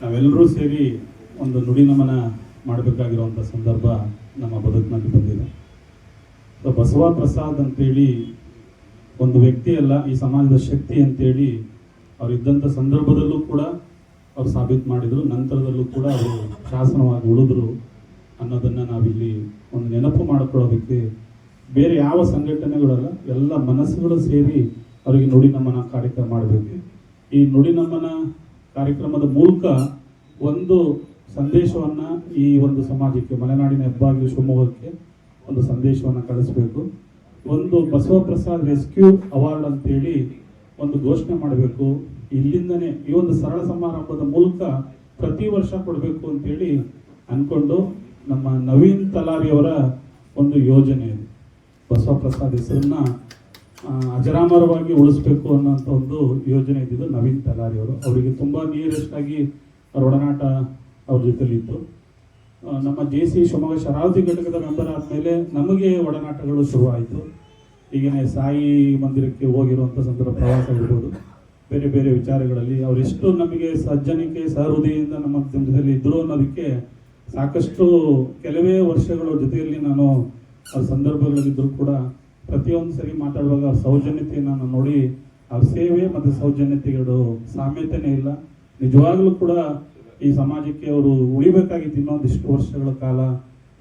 ನಾವೆಲ್ಲರೂ ಸೇರಿ ಒಂದು ನುಡಿ ನಮನ ಮಾಡಬೇಕಾಗಿರುವಂಥ ಸಂದರ್ಭ ನಮ್ಮ ಬದುಕಿನಲ್ಲಿ ಬಂದಿದೆ. ಸೊ ಬಸವ ಪ್ರಸಾದ್ ಅಂತೇಳಿ ಒಂದು ವ್ಯಕ್ತಿ ಅಲ್ಲ, ಈ ಸಮಾಜದ ಶಕ್ತಿ ಅಂತೇಳಿ ಅವರಿದ್ದಂಥ ಸಂದರ್ಭದಲ್ಲೂ ಕೂಡ ಅವ್ರು ಸಾಬೀತು ಮಾಡಿದರು, ನಂತರದಲ್ಲೂ ಕೂಡ ಅವರು ಶಾಸನವಾಗಿ ಉಳಿದ್ರು ಅನ್ನೋದನ್ನು ನಾವಿಲ್ಲಿ ಒಂದು ನೆನಪು ಮಾಡಿಕೊಳ್ಳೋದಕ್ಕೆ ಬೇರೆ ಯಾವ ಸಂಘಟನೆಗಳಲ್ಲ, ಎಲ್ಲ ಮನಸ್ಸುಗಳು ಸೇರಿ ಅವರಿಗೆ ನುಡಿ ನಮನ ಕಾರ್ಯಕ್ರಮ ಮಾಡಬೇಕು. ಈ ನುಡಿ ನಮನ ಕಾರ್ಯಕ್ರಮದ ಮೂಲಕ ಒಂದು ಸಂದೇಶವನ್ನ ಈ ಒಂದು ಸಮಾಜಕ್ಕೆ, ಮಲೆನಾಡಿನ ಹೆಬ್ಬಾಗಿಲು ಶಿವಮೊಗ್ಗಕ್ಕೆ ಒಂದು ಸಂದೇಶವನ್ನ ಕಳಿಸ್ಬೇಕು. ಒಂದು ಬಸವಪ್ರಸಾದ್ ರೆಸ್ಕ್ಯೂ ಅವಾರ್ಡ್ ಅಂತೇಳಿ ಒಂದು ಘೋಷಣೆ ಮಾಡಬೇಕು. ಇಲ್ಲಿಂದನೇ ಈ ಒಂದು ಸರಳ ಸಮಾರಂಭದ ಮೂಲಕ ಪ್ರತಿ ವರ್ಷ ಕೊಡಬೇಕು ಅಂತೇಳಿ ಅನ್ಕೊಂಡು ನಮ್ಮ ನವೀನ್ ತಲಾರಿ ಅವರ ಒಂದು ಯೋಜನೆ ಇದು. ಬಸವಪ್ರಸಾದ್ ಹೆಸರನ್ನ ಅಜರಾಮರವಾಗಿ ಉಳಿಸ್ಬೇಕು ಅನ್ನೋಂಥ ಒಂದು ಯೋಜನೆ ಇದ್ದಿದ್ದು ನವೀನ್ ತಲಾರಿ ಅವರು. ಅವರಿಗೆ ತುಂಬಾ ನಿಯರೆಸ್ಟ್ ಆಗಿ ಅವ್ರ ಒಡನಾಟ ಅವ್ರ ಜೊತೆಲಿತ್ತು. ನಮ್ಮ ಜೆ ಸಿ ಶಿವಮೊಗ್ಗ ಶರಾವತಿ ಘಟಕದ ಮೆಂಬರ್ ಆದಮೇಲೆ ನಮಗೆ ಒಡನಾಟಗಳು ಶುರುವಾಯಿತು. ಈಗಿನ ಸಾಯಿ ಮಂದಿರಕ್ಕೆ ಹೋಗಿರುವಂಥ ಸಂದರ್ಭ ಪ್ರವಾಸ ಇರ್ಬೋದು. ಬೇರೆ ಬೇರೆ ವಿಚಾರಗಳಲ್ಲಿ ಅವರೆಷ್ಟು ನಮಗೆ ಸಜ್ಜನಿಕೆ ಸಹೃದಯದಿಂದ ನಮ್ಮ ಜೊತೆಯಲ್ಲಿ ಇದ್ರು ಅನ್ನೋದಕ್ಕೆ ಸಾಕಷ್ಟು ಕೆಲವೇ ವರ್ಷಗಳ ಜೊತೆಯಲ್ಲಿ ನಾನು ಆ ಸಂದರ್ಭಗಳಲ್ಲಿದ್ದರೂ ಕೂಡ ಪ್ರತಿಯೊಂದು ಸರಿ ಮಾತಾಡುವಾಗ ಸೌಜನ್ಯತೆಯನ್ನು ನಾನು ನೋಡಿ ಆ ಸೇವೆ ಮತ್ತು ಸೌಜನ್ಯತೆಗಳು ಸಾಮ್ಯತೆಯೇ ಇಲ್ಲ. ನಿಜವಾಗ್ಲೂ ಕೂಡ ಈ ಸಮಾಜಕ್ಕೆ ಅವರು ಉಳಿಬೇಕಾಗಿತ್ತು ಇನ್ನೊಂದಿಷ್ಟು ವರ್ಷಗಳ ಕಾಲ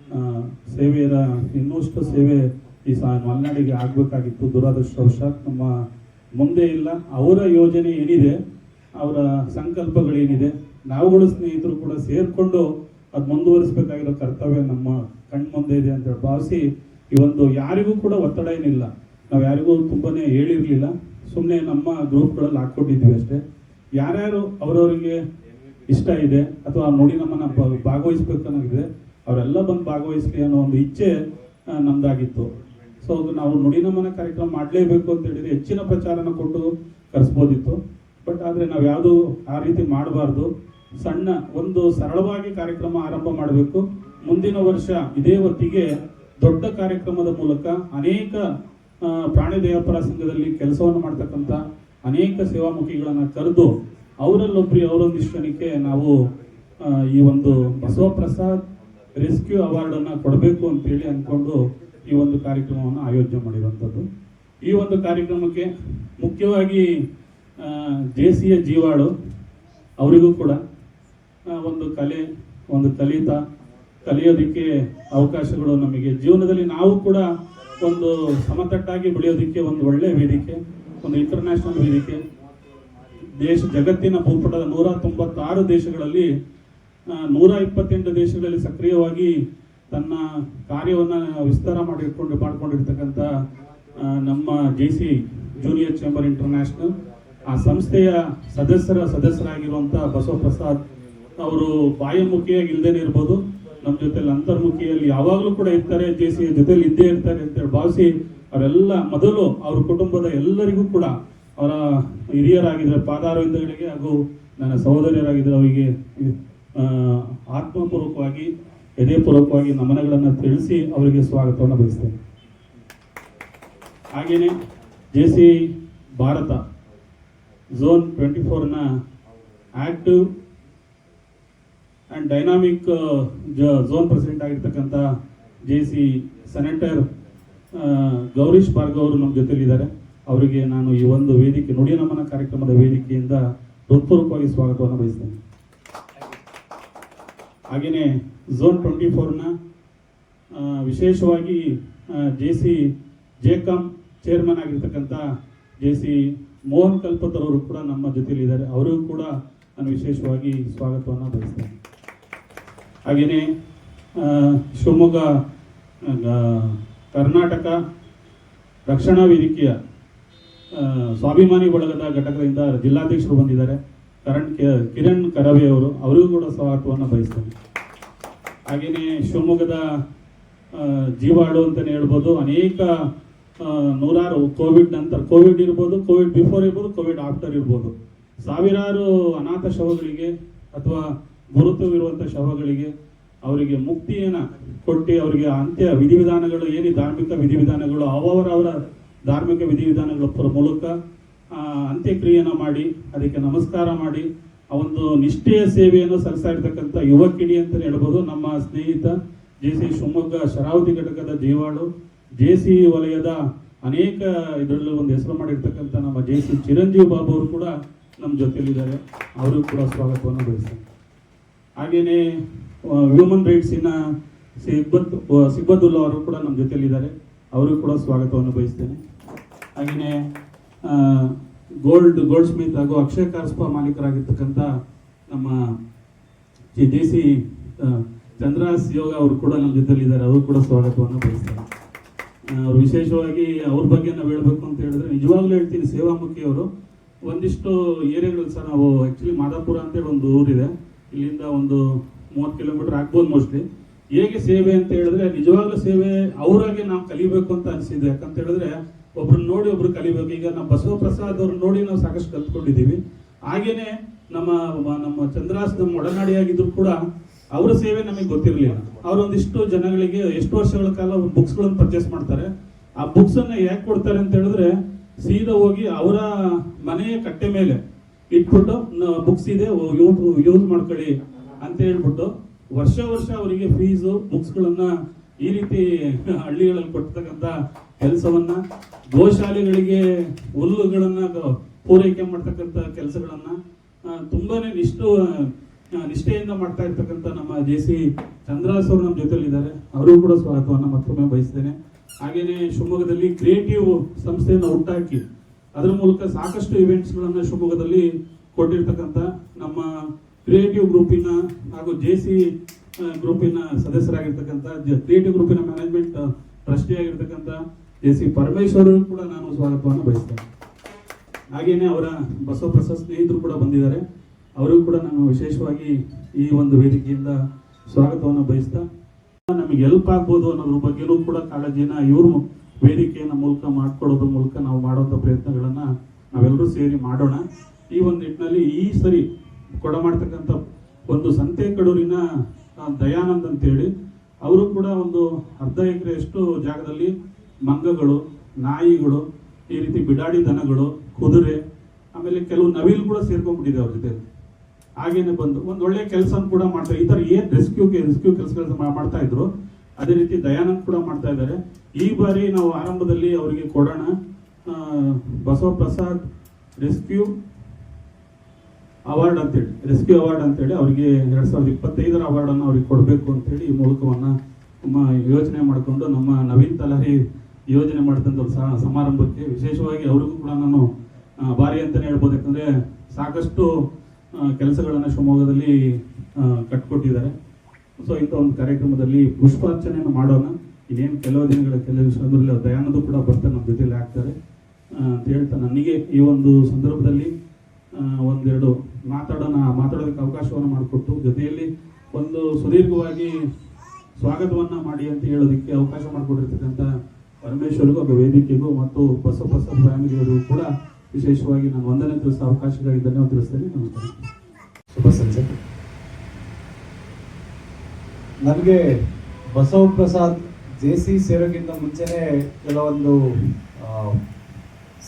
ಆ, ಸೇವೆಯ ಇನ್ನೂಷ್ಟು ಸೇವೆ ಈ ಸ ಮಲೆನಾಡಿಗೆ ಆಗಬೇಕಾಗಿತ್ತು. ದುರಾದೃಷ್ಟವಶಾತ್ ನಮ್ಮ ಮುಂದೆ ಇಲ್ಲ. ಅವರ ಯೋಜನೆ ಏನಿದೆ ಅವರ ಸಂಕಲ್ಪಗಳೇನಿದೆ ನಾವುಗಳು ಸ್ನೇಹಿತರು ಕೂಡ ಸೇರಿಕೊಂಡು ಅದು ಮುಂದುವರಿಸಬೇಕಾಗಿರೋ ಕರ್ತವ್ಯ ನಮ್ಮ ಕಣ್ಮುಂದೆ ಇದೆ ಅಂತ ಹೇಳಿ ಭಾವಿಸಿ ಈ ಒಂದು ಯಾರಿಗೂ ಕೂಡ ಒತ್ತಡ ಏನಿಲ್ಲ. ನಾವು ಯಾರಿಗೂ ತುಂಬಾ ಹೇಳಿರಲಿಲ್ಲ. ಸುಮ್ಮನೆ ನಮ್ಮ ಗ್ರೂಪ್ಗಳಲ್ಲಿ ಹಾಕ್ಕೊಂಡಿದ್ವಿ ಅಷ್ಟೇ. ಯಾರ್ಯಾರು ಅವರವರಿಗೆ ಇಷ್ಟ ಇದೆ ಅಥವಾ ನೋಡಿ ನಮ್ಮನ್ನ ಭಾಗವಹಿಸ್ಬೇಕು ಅನ್ನೋದಿದೆ ಅವರೆಲ್ಲ ಬಂದು ಭಾಗವಹಿಸ್ಲಿ ಅನ್ನೋ ಒಂದು ಇಚ್ಛೆ ನಮ್ದಾಗಿತ್ತು. ಸೊ ನಾವು ನುಡಿ ನಮನ ಕಾರ್ಯಕ್ರಮ ಮಾಡಲೇಬೇಕು ಅಂತ ಹೇಳಿದ್ರೆ ಹೆಚ್ಚಿನ ಪ್ರಚಾರನ ಕೊಟ್ಟು ಕರೆಸ್ಬೋದಿತ್ತು. ಬಟ್ ಆದರೆ ನಾವು ಯಾವುದು ಆ ರೀತಿ ಮಾಡಬಾರ್ದು. ಸಣ್ಣ ಒಂದು ಸರಳವಾಗಿ ಕಾರ್ಯಕ್ರಮ ಆರಂಭ ಮಾಡಬೇಕು. ಮುಂದಿನ ವರ್ಷ ಇದೇ ಹೊತ್ತಿಗೆ ದೊಡ್ಡ ಕಾರ್ಯಕ್ರಮದ ಮೂಲಕ ಅನೇಕ ಪ್ರಾಣಿ ದೇವಪರ ಸಂಘದಲ್ಲಿ ಕೆಲಸವನ್ನು ಮಾಡ್ತಕ್ಕಂಥ ಅನೇಕ ಸೇವಾಮುಖಿಗಳನ್ನು ಕರೆದು ಅವರಲ್ಲೊಬ್ಬರು ಅವರೊಂದಿಷ್ಟು ಜನಕ್ಕೆ ನಾವು ಈ ಒಂದು ಬಸವಪ್ರಸಾದ್ ರೆಸ್ಕ್ಯೂ ಅವಾರ್ಡ್ ಅನ್ನ ಕೊಡಬೇಕು ಅಂತೇಳಿ ಅಂದ್ಕೊಂಡು ಈ ಒಂದು ಕಾರ್ಯಕ್ರಮವನ್ನು ಆಯೋಜನೆ ಮಾಡಿರುವಂಥದ್ದು. ಈ ಒಂದು ಕಾರ್ಯಕ್ರಮಕ್ಕೆ ಮುಖ್ಯವಾಗಿ ಜೆ ಸಿಯ ಜೀವಾಳು ಅವರಿಗೂ ಕೂಡ ಒಂದು ಕಲೆ, ಒಂದು ಕಲಿತ ಕಲಿಯೋದಕ್ಕೆ ಅವಕಾಶಗಳು ನಮಗೆ. ಜೀವನದಲ್ಲಿ ನಾವು ಕೂಡ ಒಂದು ಸಮತಟ್ಟಾಗಿ ಬೆಳೆಯೋದಕ್ಕೆ ಒಂದು ಒಳ್ಳೆಯ ವೇದಿಕೆ. ಒಂದು ಇಂಟರ್ನ್ಯಾಷನಲ್ ವೇದಿಕೆ. ದೇಶ, ಜಗತ್ತಿನ ಭೂಪಟದ ನೂರ ತೊಂಬತ್ತಾರು ದೇಶಗಳಲ್ಲಿ ನೂರ ಇಪ್ಪತ್ತೆಂಟು ದೇಶಗಳಲ್ಲಿ ಸಕ್ರಿಯವಾಗಿ ತನ್ನ ಕಾರ್ಯವನ್ನು ವಿಸ್ತಾರ ಮಾಡಿಕೊಂಡು, ಮಾಡಿಕೊಂಡಿರ್ತಕ್ಕಂಥ ನಮ್ಮ J C junior chamber international ಆ ಸಂಸ್ಥೆಯ ಸದಸ್ಯರ ಸದಸ್ಯರಾಗಿರುವಂಥ ಬಸವಪ್ರಸಾದ್ ಅವರು ಬಾಯಮುಖಿಯಾಗಿ ಇಲ್ದೇನೆ ಇರ್ಬೋದು. ನಮ್ಮ ಜೊತೆಲಿ ಅಂತರ್ಮುಖಿಯಲ್ಲಿ ಯಾವಾಗಲೂ ಕೂಡ ಇರ್ತಾರೆ. ಜೆ ಸಿ ಜೊತೆಲಿ ಇದ್ದೇ ಇರ್ತಾರೆ ಅಂತೇಳಿ ಭಾವಿಸಿ ಅವರೆಲ್ಲ ಮೊದಲು ಅವ್ರ ಕುಟುಂಬದ ಎಲ್ಲರಿಗೂ ಕೂಡ ಅವರ ಹಿರಿಯರಾಗಿದ್ದರೆ, ಪಾದಾರವಿಂದಗಳಿಗೆ ಹಾಗೂ ನನ್ನ ಸಹೋದರಿಯರಾಗಿದ್ದರೆ, ಅವರಿಗೆ ಆತ್ಮಪೂರ್ವಕವಾಗಿ, ಹೃದಯಪೂರ್ವಕವಾಗಿ ನಮನಗಳನ್ನು ತಿಳಿಸಿ ಅವರಿಗೆ ಸ್ವಾಗತವನ್ನು ಬಯಸ್ತೇನೆ. ಹಾಗೆಯೇ J C Bharata zone twenty ಫೋರ್ನ active and dynamic zone president ಆಗಿರ್ತಕ್ಕಂಥ J C senator Gourish Bhargav ಅವರು ನಮ್ಮ ಜೊತೆಲಿದ್ದಾರೆ. ಅವರಿಗೆ ನಾನು ಈ ಒಂದು ವೇದಿಕೆ ನುಡಿ ನಮನ ಕಾರ್ಯಕ್ರಮದ ವೇದಿಕೆಯಿಂದ ಹೃತ್ಪೂರ್ವಕವಾಗಿ ಸ್ವಾಗತವನ್ನು ಬಯಸ್ತೇನೆ. ಹಾಗೆಯೇ ಝೋನ್ ಟ್ವೆಂಟಿ ಫೋರ್ನ ವಿಶೇಷವಾಗಿ ಜೆ ಸಿ ಜೇಕಮ್ ಚೇರ್ಮನ್ ಆಗಿರ್ತಕ್ಕಂಥ ಜೆ ಸಿ ಮೋಹನ್ ಕಲ್ಪತರ್ ಅವರು ಕೂಡ ನಮ್ಮ ಜೊತೆಲಿದ್ದಾರೆ. ಅವರಿಗೂ ಕೂಡ ನಾನು ವಿಶೇಷವಾಗಿ ಸ್ವಾಗತವನ್ನು ಬಯಸ್ತೇನೆ. ಹಾಗೆಯೇ ಶಿವಮೊಗ್ಗ ಕರ್ನಾಟಕ ರಕ್ಷಣಾ ವೇದಿಕೆಯ ಸ್ವಾಭಿಮಾನಿ ಬಳಗದ ಘಟಕದಿಂದ ಜಿಲ್ಲಾಧ್ಯಕ್ಷರು ಬಂದಿದ್ದಾರೆ. ಕರಣ್ ಕಿರಣ್ ಕರವೆ ಅವರು, ಅವರಿಗೂ ಕೂಡ ಸ್ವಾಗತವನ್ನು ಬಯಸ್ತೇನೆ. ಹಾಗೆಯೇ ಶಿವಮೊಗ್ಗದ ಜೀವಾಡು ಅಂತಲೇ ಹೇಳ್ಬೋದು, ಅನೇಕ ನೂರಾರು ಕೋವಿಡ್ ನಂತರ, ಕೋವಿಡ್ ಇರ್ಬೋದು, ಕೋವಿಡ್ ಬಿಫೋರ್ ಇರ್ಬೋದು, ಕೋವಿಡ್ ಆಫ್ಟರ್ ಇರ್ಬೋದು. ಸಾವಿರಾರು ಅನಾಥ ಶವಗಳಿಗೆ ಅಥವಾ ಗುರುತವಿರುವಂಥ ಶವಗಳಿಗೆ ಅವರಿಗೆ ಮುಕ್ತಿಯನ್ನು ಕೊಟ್ಟು ಅವರಿಗೆ ಅಂತ್ಯ ವಿಧಿವಿಧಾನಗಳು, ಏನಿ ಧಾರ್ಮಿಕ ವಿಧಿವಿಧಾನಗಳು, ಅವರವರ ಧಾರ್ಮಿಕ ವಿಧಿವಿಧಾನಗಳ ಮೂಲಕ ಅಂತ್ಯಕ್ರಿಯೆಯನ್ನು ಮಾಡಿ, ಅದಕ್ಕೆ ನಮಸ್ಕಾರ ಮಾಡಿ, ಆ ಒಂದು ನಿಷ್ಠೆಯ ಸೇವೆಯನ್ನು ಸಲ್ಲಿಸ್ತಾ ಇರ್ತಕ್ಕಂಥ ಯುವಕಿಣಿ ಅಂತಲೇ ಅಂತ ಹೇಳ್ಬೋದು. ನಮ್ಮ ಸ್ನೇಹಿತ ಜೆ ಸಿ ಶಿವಮೊಗ್ಗ ಶರಾವತಿ ಘಟಕದ ಜೀವಾಳು, ಜೆ ಸಿ ವಲಯದ ಅನೇಕ ಇದರಲ್ಲೂ ಒಂದು ಹೆಸರು ಮಾಡಿರ್ತಕ್ಕಂಥ ನಮ್ಮ ಜೆ ಸಿ ಚಿರಂಜೀವಿ ಬಾಬು ಅವರು ಕೂಡ ನಮ್ಮ ಜೊತೆಯಲ್ಲಿದ್ದಾರೆ. ಅವರು ಕೂಡ ಸ್ವಾಗತವನ್ನು ಬಯಸ್ತಾರೆ. ಹಾಗೆಯೇ ಹ್ಯೂಮನ್ ರೈಟ್ಸಿನ ಸಿಬ್ಬತ್ ಸಿಬ್ಬದುಲ್ಲಾ ಅವರು ಕೂಡ ನಮ್ಮ ಜೊತೆಯಲ್ಲಿದ್ದಾರೆ. ಅವರಿಗೂ ಕೂಡ ಸ್ವಾಗತವನ್ನು ಬಯಸ್ತೇನೆ. ಹಾಗೆಯೇ ಗೋಲ್ಡ್ ಗೋಲ್ಡ್ ಸ್ಮಿತ್ ಹಾಗೂ ಅಕ್ಷಯ ಕಾರ್ಸ್ಪ ಮಾಲೀಕರಾಗಿರ್ತಕ್ಕಂಥ ನಮ್ಮ ಜೆ ಸಿ ಚಂದ್ರಾಸ್ ಯೋಗ ಅವರು ಕೂಡ ನಮ್ಮ ಜೊತೆಯಲ್ಲಿದ್ದಾರೆ. ಅವರು ಕೂಡ ಸ್ವಾಗತವನ್ನು ಬಯಸ್ತಾರೆ ಅವರು ವಿಶೇಷವಾಗಿ ಅವ್ರ ಬಗ್ಗೆ ನಾವು ಹೇಳಬೇಕು ಅಂತ ಹೇಳಿದ್ರೆ ನಿಜವಾಗ್ಲೂ ಹೇಳ್ತೀನಿ, ಸೇವಾಮುಖಿ ಅವರು. ಒಂದಿಷ್ಟು ಏರಿಯಾಗಳು ಸಹ ನಾವು ಆ್ಯಕ್ಚುಲಿ ಮಾದಾಪುರ ಅಂತೇಳಿ ಒಂದು ಊರಿದೆ. ಇಲ್ಲಿಂದ ಒಂದು ಮೂವತ್ತು ಕಿಲೋಮೀಟರ್ ಆಗ್ಬೋದು ಮೋಸ್ಟ್ಲಿ ಹೇಗೆ ಸೇವೆ ಅಂತ ಹೇಳಿದ್ರೆ, ನಿಜವಾಗ್ಲೂ ಸೇವೆ ಅವರಾಗೆ ನಾವು ಕಲಿಬೇಕು ಅಂತ ಅನಿಸಿದೆ. ಯಾಕಂತ ಹೇಳಿದ್ರೆ ಒಬ್ರನ್ನ ನೋಡಿ ಒಬ್ರು ಕಲಿಬೇಕು. ಈಗ ನಮ್ಮ ಬಸವಪ್ರಸಾದ್ ಅವ್ರನ್ನ ನೋಡಿ ನಾವು ಸಾಕಷ್ಟು ಕಲ್ತ್ಕೊಂಡಿದ್ದೀವಿ. ಹಾಗೇನೆ ನಮ್ಮ ನಮ್ಮ ಚಂದ್ರಾಸ್ ನಮ್ಮ ಒಡನಾಡಿಯಾಗಿದ್ರು ಕೂಡ ಅವರ ಸೇವೆ ನಮಗೆ ಗೊತ್ತಿರಲಿಲ್ಲ. ಅವರೊಂದಿಷ್ಟು ಜನಗಳಿಗೆ ಎಷ್ಟು ವರ್ಷಗಳ ಕಾಲ ಬುಕ್ಸ್ಗಳನ್ನು ಪರ್ಚೇಸ್ ಮಾಡ್ತಾರೆ. ಆ ಬುಕ್ಸ್ ಅನ್ನ ಯಾಕೆ ಕೊಡ್ತಾರೆ ಅಂತ ಹೇಳಿದ್ರೆ, ಸೀದಾ ಹೋಗಿ ಅವರ ಮನೆಯ ಕಟ್ಟೆ ಮೇಲೆ ಇಟ್ಬಿಟ್ಟು ಬುಕ್ಸ್ ಇದೆ ಯೂಸ್ ಮಾಡ್ಕೊಳ್ಳಿ. ಅಂತ ಹೇಳ್ಬಿಟ್ಟು ವರ್ಷ ವರ್ಷ ಅವರಿಗೆ ಫೀಸು ಬುಕ್ಸ್ಗಳನ್ನ ಈ ರೀತಿ ಹಳ್ಳಿಗಳಲ್ಲಿ ಕೊಡ್ತಕ್ಕಂಥ ಕೆಲಸವನ್ನ, ಗೋಶಾಲೆಗಳಿಗೆ ಹುಲ್ಲುಗಳನ್ನ ಪೂರೈಕೆ ಮಾಡ್ತಕ್ಕಂಥ ಕೆಲಸಗಳನ್ನ ತುಂಬಾನೇ ನಿಷ್ಠು ನಿಷ್ಠೆಯಿಂದ ಮಾಡ್ತಾ ಇರ್ತಕ್ಕಂಥ ನಮ್ಮ ಜೆ ಸಿ ಚಂದ್ರಾಸ್ ಅವರು ನಮ್ಮ ಜೊತೆಯಲ್ಲಿದ್ದಾರೆ ಅವರು ಕೂಡ ಸ್ವಾಗತವನ್ನು ಮತ್ತೊಮ್ಮೆ ಬಯಸ್ತೇನೆ. ಹಾಗೆಯೇ ಶಿವಮೊಗ್ಗದಲ್ಲಿ ಕ್ರಿಯೇಟಿವ್ ಸಂಸ್ಥೆಯನ್ನು ಹುಟ್ಟಾಕಿ, ಅದರ ಮೂಲಕ ಸಾಕಷ್ಟು ಇವೆಂಟ್ಸ್ಗಳನ್ನು ಶಿವಮೊಗ್ಗದಲ್ಲಿ ಕೊಟ್ಟಿರ್ತಕ್ಕಂಥ ನಮ್ಮ ಕ್ರಿಯೇಟಿವ್ ಗ್ರೂಪಿನ ಹಾಗೂ ಜೆ ಸಿ ಗ್ರೂಪಿನ ಸದಸ್ಯರಾಗಿರ್ತಕ್ಕಂಥ ಕ್ರಿಯೇಟಿವ್ ಗ್ರೂಪಿನ ಮ್ಯಾನೇಜ್ಮೆಂಟ್ ಟ್ರಸ್ಟಿ ಆಗಿರ್ತಕ್ಕಂಥ ಜೆ ಸಿ ಪರಮೇಶ್ವರ್ ಕೂಡ ನಾನು ಸ್ವಾಗತವನ್ನು ಬಯಸ್ತೇನೆ. ಹಾಗೇನೆ ಅವರ ಬಸವಪ್ರಸಾದ್ ಸ್ನೇಹಿತರು ಕೂಡ ಬಂದಿದ್ದಾರೆ. ಅವರಿಗೂ ಕೂಡ ನಾನು ವಿಶೇಷವಾಗಿ ಈ ಒಂದು ವೇದಿಕೆಯಿಂದ ಸ್ವಾಗತವನ್ನು ಬಯಸ್ತಾ, ನಮಗೆ ಹೆಲ್ಪ್ ಆಗ್ಬೋದು ಅನ್ನೋದ್ರ ಬಗ್ಗೆನೂ ಕೂಡ ಕಾಳಜಿನ ಇವರು ವೇದಿಕೆಯನ್ನ ಮೂಲಕ ಮಾಡ್ಕೊಡೋದ್ರ ಮೂಲಕ ನಾವು ಮಾಡುವಂತ ಪ್ರಯತ್ನಗಳನ್ನ ನಾವೆಲ್ಲರೂ ಸೇರಿ ಮಾಡೋಣ. ಈ ಒಂದು ನಿಟ್ಟಿನಲ್ಲಿ ಈ ಸರಿ ಕೊಡ ಮಾಡ್ತಕ್ಕಂಥ ಒಂದು ಸಂತೆ ಕಡೂರಿನ ದಯಾನಂದ್ ಅಂತೇಳಿ, ಅವರು ಕೂಡ ಒಂದು ಅರ್ಧ ಎಕರೆಯಷ್ಟು ಜಾಗದಲ್ಲಿ ಮಂಗಗಳು, ನಾಯಿಗಳು, ಈ ರೀತಿ ಬಿಡಾಡಿ ದನಗಳು, ಕುದುರೆ, ಆಮೇಲೆ ಕೆಲವು ನವಿಲು ಕೂಡ ಸೇರ್ಕೊಂಡ್ಬಿಟ್ಟಿದೆ ಅವ್ರ ಜೊತೆ ಹಾಗೇನೆ ಬಂದು ಒಂದು ಒಳ್ಳೆ ಕೆಲಸ ಕೂಡ ಮಾಡ್ತಾರೆ ಈ ಥರ ಏನು ರೆಸ್ಕ್ಯೂ ರೆಸ್ಕ್ಯೂ ಕೆಲಸಗಳನ್ನ ಮಾಡ್ತಾ ಇದ್ರು, ಅದೇ ರೀತಿ ದಯಾನಂದ್ ಕೂಡ ಮಾಡ್ತಾ ಇದ್ದಾರೆ. ಈ ಬಾರಿ ನಾವು ಆರಂಭದಲ್ಲಿ ಅವರಿಗೆ ಕೊಡೋಣ ಬಸವ ಪ್ರಸಾದ್ ರೆಸ್ಕ್ಯೂ ಅವಾರ್ಡ್ ಅಂತೇಳಿ, ರೆಸ್ಕ್ಯೂ ಅವಾರ್ಡ್ ಅಂತೇಳಿ ಅವರಿಗೆ ಎರಡ್ ಸಾವಿರದ ಇಪ್ಪತ್ತೈದರ ಅವಾರ್ಡ್ ಅನ್ನು ಅವ್ರಿಗೆ ಕೊಡಬೇಕು ಅಂತೇಳಿ ಈ ಮೂಲಕವನ್ನ ನಮ್ಮ ಯೋಚನೆ ಮಾಡಿಕೊಂಡು ನಮ್ಮ ನವೀನ್ ತಲಹರಿ ಯೋಜನೆ ಮಾಡಿದಂಥ ಸಮಾರಂಭಕ್ಕೆ ವಿಶೇಷವಾಗಿ ಅವ್ರಿಗೂ ಕೂಡ ನಾನು ಭಾರಿ ಅಂತಲೇ ಹೇಳ್ಬೋದು. ಯಾಕಂದರೆ ಸಾಕಷ್ಟು ಕೆಲಸಗಳನ್ನು ಶಿವಮೊಗ್ಗದಲ್ಲಿ ಕಟ್ಕೊಟ್ಟಿದ್ದಾರೆ. ಸೊ ಇಂಥ ಒಂದು ಕಾರ್ಯಕ್ರಮದಲ್ಲಿ ಪುಷ್ಪಾರ್ಚನೆಯನ್ನು ಮಾಡೋಣ. ಇನ್ನೇನು ಕೆಲವು ದಿನಗಳ, ಕೆಲವು ಸಂದರ್ಭದಲ್ಲಿ ದಯಾನಂದು ಕೂಡ ಬರ್ತಾರೆ, ನಮ್ಮ ಜೊತೆಯಲ್ಲಿ ಆಗ್ತಾರೆ. ಅಂತ ಹೇಳ್ತಾ, ನನಗೆ ಈ ಒಂದು ಸಂದರ್ಭದಲ್ಲಿ ಒಂದೆರಡು ಮಾತಾಡೋಣ, ಮಾತಾಡೋದಕ್ಕೆ ಅವಕಾಶವನ್ನು ಮಾಡಿಕೊಟ್ಟು ಜೊತೆಯಲ್ಲಿ ಒಂದು ಸುದೀರ್ಘವಾಗಿ ಸ್ವಾಗತವನ್ನು ಮಾಡಿ ಅಂತ ಹೇಳೋದಕ್ಕೆ ಅವಕಾಶ ಮಾಡಿಕೊಟ್ಟಿರ್ತಕ್ಕಂಥ ಪರಮೇಶ್ವರಿಗೂ ಒಬ್ಬ ವೇದಿಕೆಗೂ ಮತ್ತು ಬಸವಪ್ರಸಾದ್ ಫ್ಯಾಮಿಲಿಯವರಿಗೂ ಕೂಡ ವಿಶೇಷವಾಗಿ ನಾನು ಒಂದನೇ ತಿಳಿಸ ಅವಕಾಶಗಳಿಗೆ ಧನ್ಯವಾದ ತಿಳಿಸ್ತೇನೆ. ನಮಸ್ಕಾರ. ಶುಭ ಸಂಜೆ ನನಗೆ ಬಸವಪ್ರಸಾದ್ ಜೆ ಸಿ ಸೇರೋಕ್ಕಿಂತ ಮುಂಚೆನೇ ಕೆಲವೊಂದು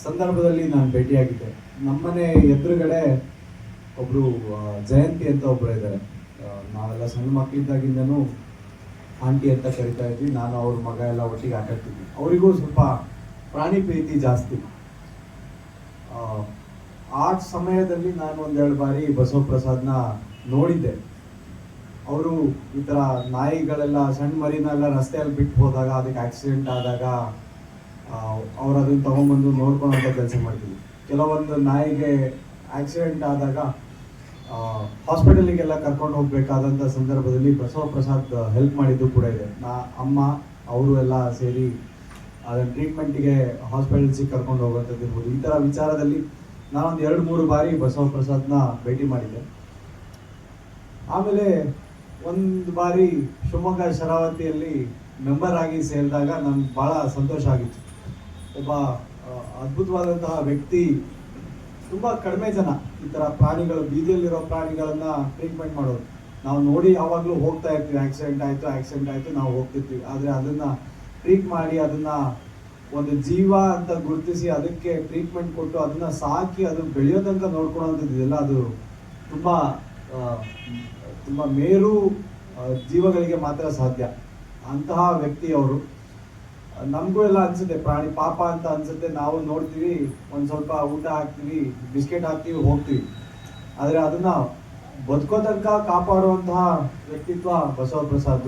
ಸಂದರ್ಭದಲ್ಲಿ ನಾನು ಭೇಟಿಯಾಗಿದ್ದೆ. ನಮ್ಮನೆ ಎದುರುಗಡೆ ಒಬ್ರು ಜಯಂತಿ ಅಂತ ಒಬ್ರು ಇದ್ದಾರೆ. ನಾವೆಲ್ಲ ಸಣ್ಣ ಮಕ್ಕಳಿದ್ದಾಗಿಂದನೂ ಆಂಟಿ ಅಂತ ಕರಿತಾ ಇದ್ವಿ. ನಾನು ಅವ್ರ ಮಗ ಎಲ್ಲ ಒಟ್ಟಿಗೆ ಆಟ ಆಡ್ತಿದ್ವಿ. ಅವರಿಗೂ ಸ್ವಲ್ಪ ಪ್ರಾಣಿ ಪ್ರೀತಿ ಜಾಸ್ತಿ. ಆ, ಸಮಯದಲ್ಲಿ ನಾನು ಒಂದೆರಡು ಬಾರಿ ಬಸವ ಪ್ರಸಾದ್ನ ನೋಡಿದ್ದೆ. ಅವರು ಈ ಥರ ನಾಯಿಗಳೆಲ್ಲ ಸಣ್ಣ ಮರಿನೆಲ್ಲ ರಸ್ತೆಯಲ್ಲಿ ಬಿಟ್ಟು ಹೋದಾಗ ಅದಕ್ಕೆ ಆಕ್ಸಿಡೆಂಟ್ ಆದಾಗ ಅವ್ರು ಅದನ್ನ ತಗೊಂಡ್ಬಂದು ನೋಡ್ಕೊಳೋ ಕೆಲಸ ಮಾಡ್ತೀವಿ ಕೆಲವೊಂದು ನಾಯಿಗೆ ಆಕ್ಸಿಡೆಂಟ್ ಆದಾಗ ಹಾಸ್ಪಿಟಲಿಗೆಲ್ಲ ಕರ್ಕೊಂಡು ಹೋಗ್ಬೇಕಾದಂಥ ಸಂದರ್ಭದಲ್ಲಿ ಬಸವ ಪ್ರಸಾದ್ ಹೆಲ್ಪ್ ಮಾಡಿದ್ದು ಕೂಡ ಇದೆ. ನಾ, ಅಮ್ಮ, ಅವರು ಎಲ್ಲ ಸೇರಿ ಅದನ್ನ ಟ್ರೀಟ್ಮೆಂಟಿಗೆ ಹಾಸ್ಪಿಟಲ್ಸಿಗೆ ಕರ್ಕೊಂಡು ಹೋಗುವಂಥದ್ದು ಇರ್ಬೋದು. ಈ ಥರ ವಿಚಾರದಲ್ಲಿ ನಾನೊಂದು ಎರಡು, ಮೂರು ಬಾರಿ ಬಸವ ಪ್ರಸಾದ್ನ ಭೇಟಿ ಮಾಡಿದ್ದೆ. ಆಮೇಲೆ ಒಂದು ಬಾರಿ ಶಿವಮೊಗ್ಗ ಶರಾವತಿಯಲ್ಲಿ ಮೆಂಬರ್ ಆಗಿ ಸೇರಿದಾಗ ನನ್ಗೆ ಭಾಳ ಸಂತೋಷ ಆಗಿತ್ತು. ಒಬ್ಬ ಅದ್ಭುತವಾದಂತಹ ವ್ಯಕ್ತಿ, ತುಂಬ ಕಡಿಮೆ ಜನ ಈ ಥರ ಪ್ರಾಣಿಗಳು, ಬೀದಿಯಲ್ಲಿರೋ ಪ್ರಾಣಿಗಳನ್ನ ಟ್ರೀಟ್ಮೆಂಟ್ ಮಾಡೋದು ನಾವು ನೋಡಿ ಯಾವಾಗಲೂ ಹೋಗ್ತಾ ಇರ್ತೀವಿ, ಆಕ್ಸಿಡೆಂಟ್ ಆಯಿತು ಆಕ್ಸಿಡೆಂಟ್ ಆಯಿತು, ನಾವು ಹೋಗ್ತಿರ್ತೀವಿ. ಆದರೆ ಅದನ್ನ ಟ್ರೀಟ್ ಮಾಡಿ, ಅದನ್ನ ಒಂದು ಜೀವ ಅಂತ ಗುರುತಿಸಿ ಅದಕ್ಕೆ ಟ್ರೀಟ್ಮೆಂಟ್ ಕೊಟ್ಟು ಅದನ್ನ ಸಾಕಿ, ಅದು ಬೆಳೆಯೋದಂತ ತನಕ ಅದು ತುಂಬ ತುಂಬ ಮೇರು ಜೀವಗಳಿಗೆ ಮಾತ್ರ ಸಾಧ್ಯ. ಅಂತಹ ವ್ಯಕ್ತಿ ಅವರು ನಮಗೂ ಎಲ್ಲ ಅನ್ಸುತ್ತೆ, ಪ್ರಾಣಿ ಪಾಪ ಅಂತ ಅನ್ಸುತ್ತೆ. ನಾವು ನೋಡ್ತೀವಿ, ಒಂದು ಸ್ವಲ್ಪ ಊಟ ಹಾಕ್ತೀವಿ, ಬಿಸ್ಕೆಟ್ ಹಾಕ್ತೀವಿ, ಹೋಗ್ತೀವಿ. ಆದರೆ ಅದನ್ನ ಬದುಕೋ ತನಕ ಕಾಪಾಡುವಂತಹ ವ್ಯಕ್ತಿತ್ವ ಬಸವ ಪ್ರಸಾದ್